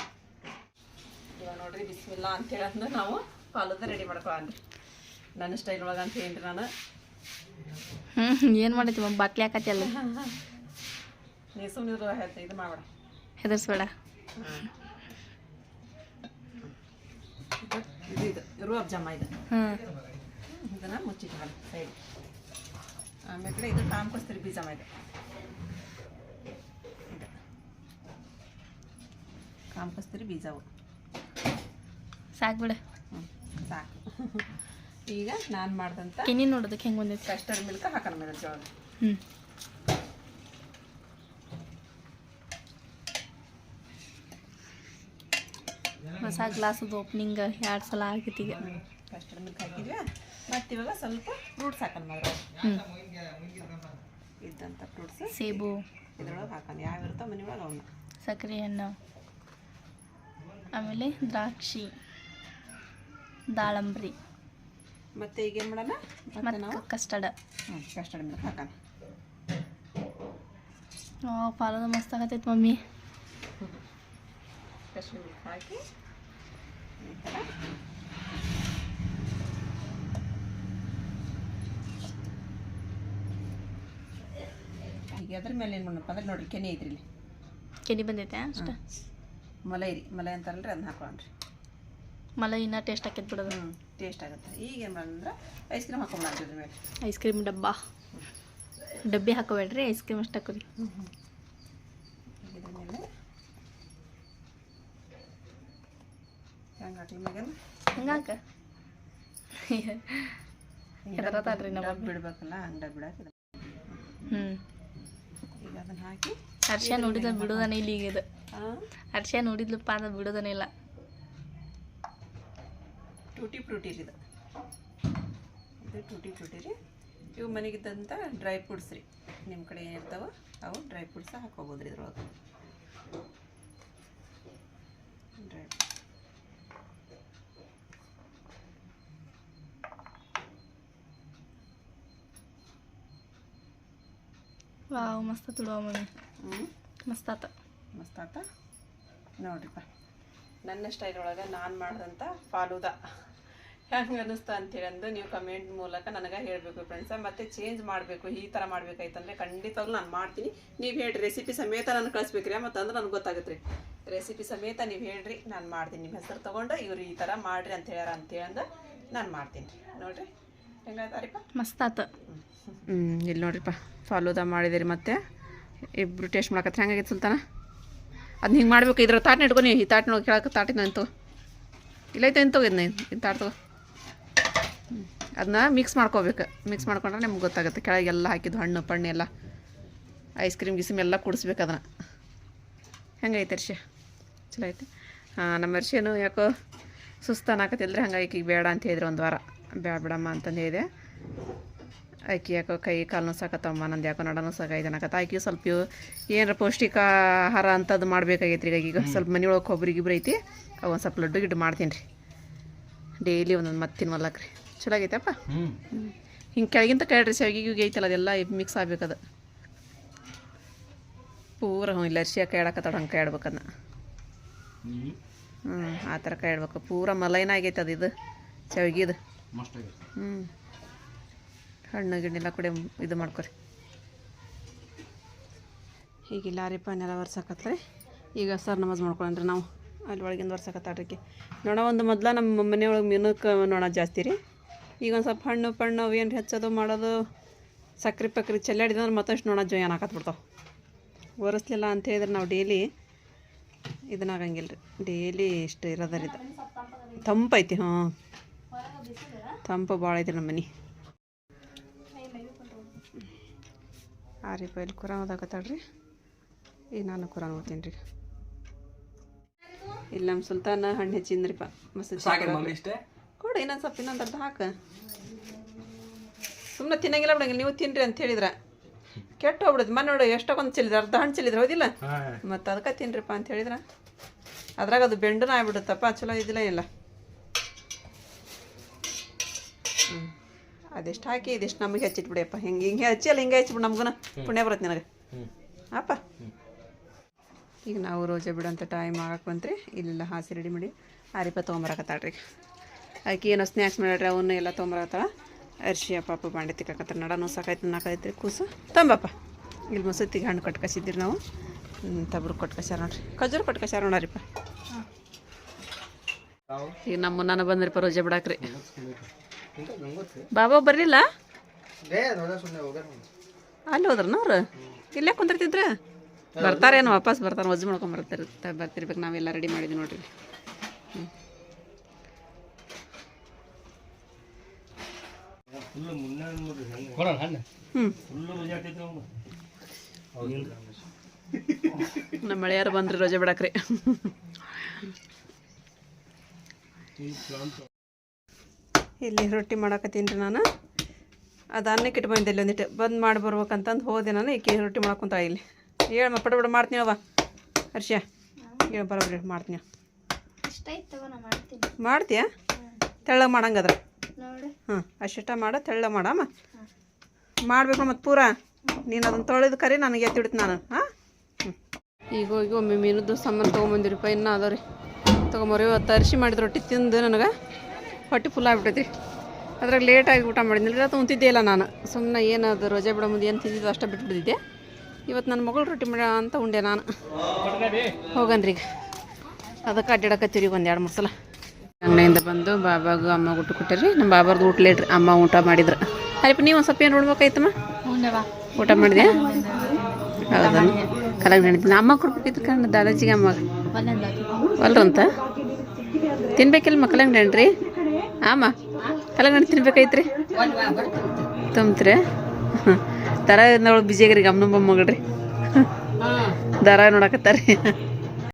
ಇವಾಗ ನೋಡ್ರಿ ಬಿಸಿಲ್ಲ ಅಂತೇಳಿ ಅಂದ್ರೆ ನಾವು ಪಾಲದ ರೆಡಿ ಮಾಡ್ಕೊಳ್ಳೋಣ್ರಿ ನನ್ನ ಸ್ಟೈಲ್ ಒಳಗೆ ಅಂತ ಹೇಳಿ ನಾನು. ಹ್ಞೂ ಏನು ಮಾಡೈತಿ ಬಾಕ್ಲಿ ಹಾಕತಿ ಅಲ್ಲ? ನೀ ಸುಮ್ಮನೆ ಇದು ಮಾಡಬೇಡ. ಹೆದರ್ಸ್ಬೇಡ. ಇದು ಇದು ರೂಬ್ ಜಾಮ ಇದು. ಹ್ಞೂ ಇದನ್ನು ಮುಚ್ಚಿಟ್ಕೊಳ್ಳಿ ಸೈಡ್ ಆಮೇಲೆ ಇದು ಕಾಮ್ ಬೀಜ ಇದೆ ಇದು. ಕಾಮ್ ಕಸ್ತೂರಿ ಬೀಜವು ಸಾಕು ಬಿಡ. ಹ್ಞೂ ಸಾಕು. ಈಗ ನಾನು ಮಾಡ್ದಂಥ ಕೆನಿ ನೋಡೋದಕ್ಕೆ ಹೆಂಗೆ ಬಂದೈತಿ ಕಸ್ಟರ್ ಮಿಲ್ಕ ಹಾಕೋಣ ಮೇಲೆ ಜೋಳ. ಹ್ಞೂ ಹೊಸ ಗ್ಲಾಸದ ಓಪನಿಂಗ್ ಎರಡು ಸಲ ಆಗೈತಿ ಈಗ. ಕಸ್ಟರ್ಡ್ ಮಿಲ್ಕ್ ಹಾಕಿದ್ವಿ ಮತ್ತು ಇವಾಗ ಸ್ವಲ್ಪ ಫ್ರೂಟ್ಸ್ ಹಾಕೋಣ ಮಾತ್ರ. ಇದ್ದಂಥ ಫ್ರೂಟ್ಸ್. ಸೇಬು. ಇದ್ರೊಳಗೆ ಹಾಕೋಣ ಯಾವ ಇರ್ತಾವ ಮನೆ ಒಳಗೆ ಅವನ್ನ. ಸಕ್ಕರೆ ಹಣ್ಣು. ಆಮೇಲೆ ದ್ರಾಕ್ಷಿ. ದಾಳಂಬ್ರಿ. ಮತ್ತೆ ಈಗ ಏನು ಮಾಡೋಣ? ಮತ್ತೆ ನಾವು? ಕಸ್ಟರ್ಡ್. ಹ್ಞೂ ಕಸ್ಟರ್ಡ್ ಮೇಲೆ ಹಾಕೋಣ. ಪಾಲದ ಮಸ್ತ್ ಆಗತ್ತೈತೆ ಮಮ್ಮಿ. ಕಸ್ಟರ್ಡ್ ಹಾಕಿ. ಅದ್ರ ಮೇಲೆ ಏನು ಮಾಡಪ್ಪ ಅಂದ್ರೆ ನೋಡ್ರಿ ಕೆನೆ ಐತ್ರಿ ಕೆನೆ ಕೆನಿ ಬಂದೈತೆ ಅಷ್ಟ? ಮಲೈ ರೀ ಮಲೈ ಅಂತಾರಲ್ರಿ ಅದನ್ನ ಹಾಕೊಂಡ್ರಿ ಮಲೈ ಇನ್ನೂ ಟೇಸ್ಟ್ ಹಾಕಿದ್ ಬಿಡೋದು. ಹ್ಞೂ ಟೇಸ್ಟ್ ಆಗುತ್ತೆ ಈಗ ಏನು ಮಾಡಂದ್ರೆ ಐಸ್ ಕ್ರೀಮ್ ಹಾಕೊಂಡ್ರಿ ಅದ್ರ ಮೇಲೆ. ಐಸ್ ಕ್ರೀಮ್ ಡಬ್ಬ. ಡಬ್ಬಿ ಹಾಕೋಬೇಡ್ರಿ ಐಸ್ ಕ್ರೀಮ್ ಅಷ್ಟು ಹಾಕೋರಿ ಇದ್ರ ಮೇಲೆ. ಹೆಂಗೆ ಹಾಕ್ಲಿ ಮ್ಯಾಗ ಹಂಗಾಕ ಹೆದರತಾಳ್ರಿ ನಮ್ಮ ಡಬ್ ಬಿಡ್ಬೇಕಲ್ಲ ಹಂಗೆ ಡಬ್ ಬಿಡಕ್ಕೆ ಹ್ಞೂ ಅದನ್ನ ಹಾಕಿ ಹರ್ಷ ನೋಡಿದ ಬಿಡೋದನೇ ಇಲ್ಲ ಈಗ ಇದು ಹರ್ಷ ನೋಡಿದ್ಲಪ್ಪ ಅಂದ್ರೆ ಬಿಡೋದನೇ ಇಲ್ಲ. ಟೂಟಿ ಫ್ರೂಟಿ ರೀ ಇದು. ಇದು ಟೂಟಿ ಫ್ರೂಟಿ ರೀ. ಇವು ಮನೆಗಿದ್ದಂಥ ಡ್ರೈ ಫ್ರೂಟ್ಸ್ ರೀ. ನಿಮ್ಮ ಕಡೆ ಏನಿರ್ತಾವ ಅವು ಡ್ರೈ ಫ್ರೂಟ್ಸ್ ಹಾಕೋಬೋದು ರೀ ಇದ್ರೊಳಗೆ ಡ್ರೈ ವಾವ್ ಮಸ್ತ್ ತುಳುವ ಮಮ್ಮಿ ಹ್ಞೂ ಮಸ್ತ್ ಆತ ಮಸ್ತ್ ಆತ ನೋಡ್ರಿಪ್ಪ ನನ್ನ ಸ್ಟೈಲ್ ಒಳಗೆ ನಾನು ಮಾಡಿದಂಥ ಫಾಲೂದ. ಹೆಂಗೆ ಅನ್ನಿಸ್ತಾ ಅಂತೇಳಿ ಅಂದು ನೀವು ಕಮೆಂಟ್ ಮೂಲಕ ನನಗೆ ಹೇಳಬೇಕು ಫ್ರೆಂಡ್ಸ ಮತ್ತೆ ಚೇಂಜ್ ಮಾಡಬೇಕು ಈ ಥರ ಮಾಡ್ಬೇಕಾಯ್ತಂದ್ರೆ ಖಂಡಿತವಾಗ್ಲೂ ನಾನು ಮಾಡ್ತೀನಿ. ನೀವು ಹೇಳ್ರಿ ರೆಸಿಪಿ ಸಮೇತ ನಾನು ಕಳಿಸ್ಬೇಕ್ರಿ ಮತ್ತು ಅಂದ್ರೆ ನನಗೆ ಗೊತ್ತಾಗುತ್ತೆ ರೀ ರೆಸಿಪಿ ಸಮೇತ ನೀವು ಹೇಳ್ರಿ ನಾನು ಮಾಡ್ತೀನಿ. ನಿಮ್ಮ ಹೆಸರು ತೊಗೊಂಡು ಇವ್ರು ಈ ಥರ ಮಾಡಿರಿ ಅಂತ ಹೇಳ್ಯಾರ ಅಂತೇಳಿ ಅಂದ್ರೆ ನಾನು ಮಾಡ್ತೀನಿ. ರೀ ನೋಡಿರಿ? ಮಸ್ತ್ ಆತ ಹ್ಞೂ ಇಲ್ಲಿ ನೋಡ್ರಿಪ್ಪ ಫಾಲೂದ ಮಾಡಿದಿರಿ ಮತ್ತೆ. ಇಬ್ರು ಟೇಸ್ಟ್ ಮಾಡಕತ್ರಿ. ಹೆಂಗಾಗಿತ್ತು ಸುಲ್ತಾನ? ಅದನ್ನ ಹಿಂಗೆ ಮಾಡ್ಬೇಕು ಇದ್ರ ತಾಟ್ನ ಇಟ್ಕೊ ನೀವು ಈ ತಾಟ್ನೊಳಗೆ ಕೇಳಕ್ಕೆ ತಾಟಿನ ಅಂತು ಇಲ್ಲೈತೆ ಎಂತ ಇದನ್ನ ಇನ್ನು ತಾಟ್ ತಗೋ. ಅದನ್ನ ಮಿಕ್ಸ್ ಮಾಡ್ಕೋಬೇಕು. ಮಿಕ್ಸ್ ಮಾಡ್ಕೊಂಡ್ರೆ ನಿಮ್ಗೆ ಗೊತ್ತಾಗುತ್ತೆ. ಕೆಳಗೆಲ್ಲ ಹಾಕಿದ್ದು ಹಣ್ಣು ಪಣ್ಣು ಎಲ್ಲ. ಐಸ್ ಕ್ರೀಮ್ ಗಿಸ್ಮ್ ಎಲ್ಲ ಕುಡಿಸ್ಬೇಕು ಅದನ್ನು ಹೆಂಗೈತೆ ಅರ್ಷಿ ಚಲೋ ಐತೆ. ಹಾಂ ನಮ್ಮ ಅರ್ಷಿಯೂ ಯಾಕೋ ಸುಸ್ತಾನಾಕತ್ತಿಲ್ರಿ ಹಂಗಾಗಿ ಈಗ ಬೇಡ ಅಂತ ಹೇಳಿದ್ರೆ ಒಂದು ವಾರ. ಬೇಡ ಬಿಡಮ್ಮ ಅಂತಂದು ಹೇಳಿದೆ. ಆಕೆ ಯಾಕೋ ಕೈ ಕಾಲು ಸಾಕತ್ತಮ್ಮ ನಂದು ಯಾಕೋ ನಡ ಸಾಕ ಅನ್ನಕತ್ತ. ಆಕಿ ಸ್ವಲ್ಪ ಏನಾರ ಪೌಷ್ಟಿಕ ಆಹಾರ ಅಂಥದ್ದು ಮಾಡ್ಬೇಕಾಗೈತ್ರಿ ಈಗ. ಈಗ ಸ್ವಲ್ಪ ಮನೆಯೊಳಗೆ ಕೊಬ್ಬರಿ ಗಿಬ್ರಿ ಐತಿ ಅವು ಒಂದು ಸ್ವಲ್ಪ ಲಡ್ಡು ಗಿಡ್ಡು ಮಾಡ್ತೀನಿ ರೀ ಡೈಲಿ ಒಂದೊಂದು ಮತ್ತೆ ತಿನ್ವಲ್ಲಕ್ ರೀ ಚಲೋ ಆಗೈತಪ್ಪ? ಹ್ಞೂ ಹಿಂಗೆ ಕೆಳಗಿಂತ ಕೇಳ್ರಿ ಶಾವಿಗೆ ಐತಲ್ಲ ಅದೆಲ್ಲ ಮಿಕ್ಸ್ ಆಗ್ಬೇಕದು ಪೂರ ಹ್ಞೂ ಇಲ್ಲ ಅರ್ಶಿ ಕೈ ಆಡಕತ್ತಾಡ ಹಂಗೆ ಕೈ ಆಡ್ಬೇಕದನ್ನ ಹ್ಞೂ ಆ ಥರ ಕೈ ಆಡ್ಬೇಕು ಪೂರ ಮಲೈನ ಆಗೈತೆ ಅದು ಇದು ಶಾವಿಗೆದು ಹ್ಞೂ ಹಣ್ಣು ಗಿಣ್ಣೆಲ್ಲ ಕೂಡ ಇದು ಮಾಡ್ಕೊರಿ. ಈಗ ಲಾರಿ ಪಾನೆಲ್ಲ ಒರ್ಸಕತ್ರಿ. ಈಗ ಸರ್ ನಮಾಜ್ ಮಾಡ್ಕೊಂಡ್ರಿ ನಾವು. ಅಲ್ಲಿ ಒಳಗಿಂದ ಒರ್ಸಕತ್ತಾಡ್ರಿಕೆ ನೋಡ ಒಂದು ಮೊದ್ಲ ನಮ್ಮ ಮನೆಯೊಳಗೆ ಮೀನಕ್ಕೆ ನೋಣ ಜಾಸ್ತಿ ರೀ. ಈಗ ಒಂದು ಸ್ವಲ್ಪ ಹಣ್ಣು ಪಣ್ಣು ಅವು ಏನು ಹೆಚ್ಚೋದು ಮಾಡೋದು ಸಕ್ರೆ ಪಕ್ರಿ ಚೆಲ್ಲಾಡಿದಂದ್ರೆ ಮತ್ತಷ್ಟು ನೋಣ ಜೋಯನ್ ಹಾಕತ್ಬಿಡ್ತಾವೆ ಒರೆಸ್ಲಿಲ್ಲ ಅಂತ ಹೇಳಿದ್ರೆ ನಾವು ಡೈಲಿ ಇದನ್ನ ಆಗಂಗಿಲ್ಲ ರೀ ಡೈಲಿ ಇಷ್ಟು ಇರೋದರಿ ಇದು. ತಂಪೈತಿ ಹಾಂ ತಂಪು ಭಾಳ ಐತೆ ನಮ್ಮ ಮನೆ ಆ ರೀ ಇಲ್ಲಿ ಕುರಾನ್ ಓದಾಕತ್ತಾಳ್ರಿ. ಈಗ ನಾನು ಕುರಾನ್ ಓದ್ತೀನಿ ರೀ ಇಲ್ಲಿ ನಮ್ಮ ಸುಲ್ತಾನ ಹಣ್ಣು ಹೆಚ್ಚಿಂದ್ರಿಪ್ಪ ಮಸ್ತ್ ಕೊಡು ಇನ್ನೊಂದು ಸ್ವಲ್ಪ ಇನ್ನೊಂದು ಅರ್ಧ ಹಾಕ. ಸುಮ್ಮನೆ ತಿನ್ನಂಗಿಲ್ಲ ಬಿಡಂಗಿಲ್ಲ ನೀವು ತಿನ್ರಿ ಅಂತ ಹೇಳಿದ್ರ. ಕೆಟ್ಟ ಹೋಗ್ಬಿಡುದು ಮನೆ ನೋಡಿ ಎಷ್ಟೊಂದು ಚೆಲ್ಲಿದ್ರೆ ಅರ್ಧ ಹಣ್ಣು ಚೆಲ್ಲಿದ್ರೆ ಹೋದಿಲ್ಲ? ಮತ್ತೆ ಮತ್ತು ಅದಕ್ಕೆ ತಿನ್ರಿಪ್ಪ ಅಂತ ಹೇಳಿದ್ರ. ಅದ್ರಾಗ ಅದು ಬೆಂಡನ ಆಗ್ಬಿಡುತ್ತಪ್ಪ ಚಲೋ ಇದಿಲ್ಲ ಇಲ್ಲ. ಹ್ಞೂ ಅದೆಷ್ಟು ಹಾಕಿ ಇದೆಷ್ಟು ನಮಗೆ ಹಚ್ಚಿಟ್ಬಿಡಿಯಪ್ಪ ಹಿಂಗೆ ಹಿಂಗೆ ಹಚ್ಚಿ ಅಲ್ಲಿ ಹಿಂಗೆ ಹಚ್ಚಿಬಿಡು ನಮ್ಗೂ ಪುಣ್ಯ ಬರುತ್ತೆ ನನಗೆ. ಅಪ್ಪ. ಈಗ ನಾವು ರೋಜೆ ಬಿಡೋಂಥ ಟೈಮ್ ಆಗಕ್ಕೆ ಬಂತ್ರಿ. ಇಲ್ಲೆಲ್ಲ ಹಾಸಿ ರೆಡಿ ಮಾಡಿ ಆರಿಪ ತೊಗೊಂಬರಕತ್ತಾಳ್ರಿ ಆಕೆ ಏನೋ ಸ್ನ್ಯಾಕ್ಸ್ ಮಾಡ್ರಿ ಅವನ್ನ ಎಲ್ಲ ತೊಗೊಂಬರಕತ್ತಾಳ. ಅರ್ಶಿ ಪಾಪ ಬಾಂಡೆ ತಿಕ್ಕಾಕತ್ತಾರೆ ನಡ ಸಾಕಾಯ್ತು ನಾಲ್ಕೈತ್ರಿ ಕೂಸು. ತಂಬಪ್ಪ. ಇಲ್ಲಿ ಮಸೂತಿಗೆ ಹಣ್ಣು ಕಟ್ಕಸಿದ್ರಿ ನಾವು. ತಬ್ರು ಕೊಟ್ಕಸ್ಯಾರ ನೋಡ್ರಿ. ಖಜೂರು ಕೊಟ್ಕಸ್ಯಾರ ನೋಡ್ರಿಪ್ಪ ಈಗ ನಮ್ಮ ನಾನು ಬಂದ್ರಿಪ್ಪ ರೋಜೆ ಬಿಡಾಕ್ರಿ. ಬಾಬಾ ಬರ್ಲಿಲ್ಲ? ಅಲ್ಲಿ ಹೋದ್ರನ ಅವ್ರು? ಇಲ್ಲೇ ಕುಂತಿರ್ತಿದ್ರ? ಬರ್ತಾರೇನು ವಾಪಸ್ ಬರ್ತಾರೆ ವಜ್ ಮಾಡ್ಕೊಂಡ್ ಬರ್ತಾರೆ ಬರ್ತಿರ್ಬೇಕು ನಾವೆಲ್ಲ ರೆಡಿ ಮಾಡಿದ್ವಿ ನೋಡ್ರಿ. ನಮ್ಮ ಮಳೆಯಾರು ಬಂದ್ರಿ ರಜೆ ಬಿಡಾಕ್ರಿ. ಇಲ್ಲಿ ರೊಟ್ಟಿ ಮಾಡಾಕತ್ತೀನಿ ರೀ ನಾನು. ಅದು ಅನ್ನಕ್ಕೆ ಇಟ್ಟು ಬಂದಿಲ್ಲ ಒಂದಿಟ್ಟು. ಬಂದು ಮಾಡಿ ಬರ್ಬೇಕಂತಂದು ಹೋದೆ ನಾನು. ಈಕೆ ರೊಟ್ಟಿ ಮಾಡ್ಕೊತ ಇಲ್ಲಿ. ಹೇಳಮ್ಮ ಪಟ ಪಟ ಮಾಡ್ತೀನಿ ಅವ ಹರ್ಷ ಹೇಳಿ ಬರೋಬ್ರಿ ಮಾಡ್ತೀನಿ. ಮಾಡ್ತೀಯ? ತೆಳ್ಳಗೆ ಮಾಡಂಗದ್ರ? ಹಾಂ ಅಷ್ಟಿಷ್ಟ ಮಾಡ ತೆಳ್ಳ ಮಾಡಮ್ಮ ಮಾಡಬೇಕು ಮತ್ತು ಪೂರ. ನೀನು ಅದನ್ನು ತೊಳೆದು ಕರಿ ನನಗೆ ಎತ್ತಿಡ್ತು ನಾನು. ಹಾಂ? ಈಗ ಹೋಗಿ ಒಮ್ಮೆ ಮೀನದ್ದು ಸಾಮಾನು ತೊಗೊಂಬಂದಿರಿಪ್ಪ. ಇನ್ನೂ ಅದಾವ ರೀ ತೊಗೊಂಬರಿ ಇವತ್ತು ಅರಿಶಿ ಮಾಡಿದ ರೊಟ್ಟಿ ತಿಂದು ನನಗೆ. ಹೊಟ್ಟೆ ಫುಲ್ ಆಗ್ಬಿಟ್ಟೈತಿ. ಅದ್ರಾಗ ಲೇಟಾಗಿ ಊಟ ಮಾಡಿದ್ನಿಲ್ಲ ಇವತ್ತು ಉಂತಿದ್ದೆ ಇಲ್ಲ ನಾನು. ಸುಮ್ಮನೆ ಏನು ರಜೆ ಬಿಡೋ ಮುಂದೆ ಏನು ತಿಂದಿದ್ದು ಅಷ್ಟೇ ಬಿಟ್ಬಿಟ್ಟಿದ್ದೆ. ಇವತ್ತು ನನ್ನ ಮಗಳು ರೊಟ್ಟಿ ಮಾಡ ಅಂತ ಉಂಡೆ ನಾನು. ಹೋಗನ್ರಿ ಈಗ. ಅದಕ್ಕೆ ಅಡ್ಡಾಡಕತ್ತೀರಿ ಒಂದು ಎರಡು ಮೂರು ಸಲ. ಅಂಗಡಿಯಿಂದ ಬಂದು ಬಾಬಾಗೂ ಅಮ್ಮ ಊಟ ಕೊಟ್ಟಿರಿ ನಮ್ಮ ಬಾಬಾರ್ದು ಊಟ ಲೇಟ್ರಿ ಅಮ್ಮ ಊಟ ಮಾಡಿದ್ರು. ಅಲ್ಪ ನೀವು ಒಂದು ಸ್ವಲ್ಪ ಏನು ನೋಡ್ಬೇಕಾಯ್ತಮ್ಮ ಊಟ ಮಾಡಿದೆ ಹೌದಾ? ಕಲಗ ನಡೀತೀನಿ ಅಮ್ಮ ಕೊಟ್ಬಿಟ್ಟಿದ್ರು ಕಣ್ಣು ದಾದಾಜಿಗೆ ಅಮ್ಮ. ಅಲ್ರಂತ ತಿನ್ಬೇಕಿಲ್ಲ ಮಕ್ಕಳಂಗೆ ನೆನ್ರಿ? ಆಮ ಕಲಂಗಡಿ ತಿನ್ಬೇಕಾಯ್ತ್ರಿ ತುಂಬ್ತ್ರಿ. ದರ ನೋಡು ಬಿಜಿಯಾಗ್ರಿ ಮಗಳ್ರಿ. ಮೊಮ್ಮಗಳ್ರಿ ದರ ನೋಡಕತ್ತಾರಿ.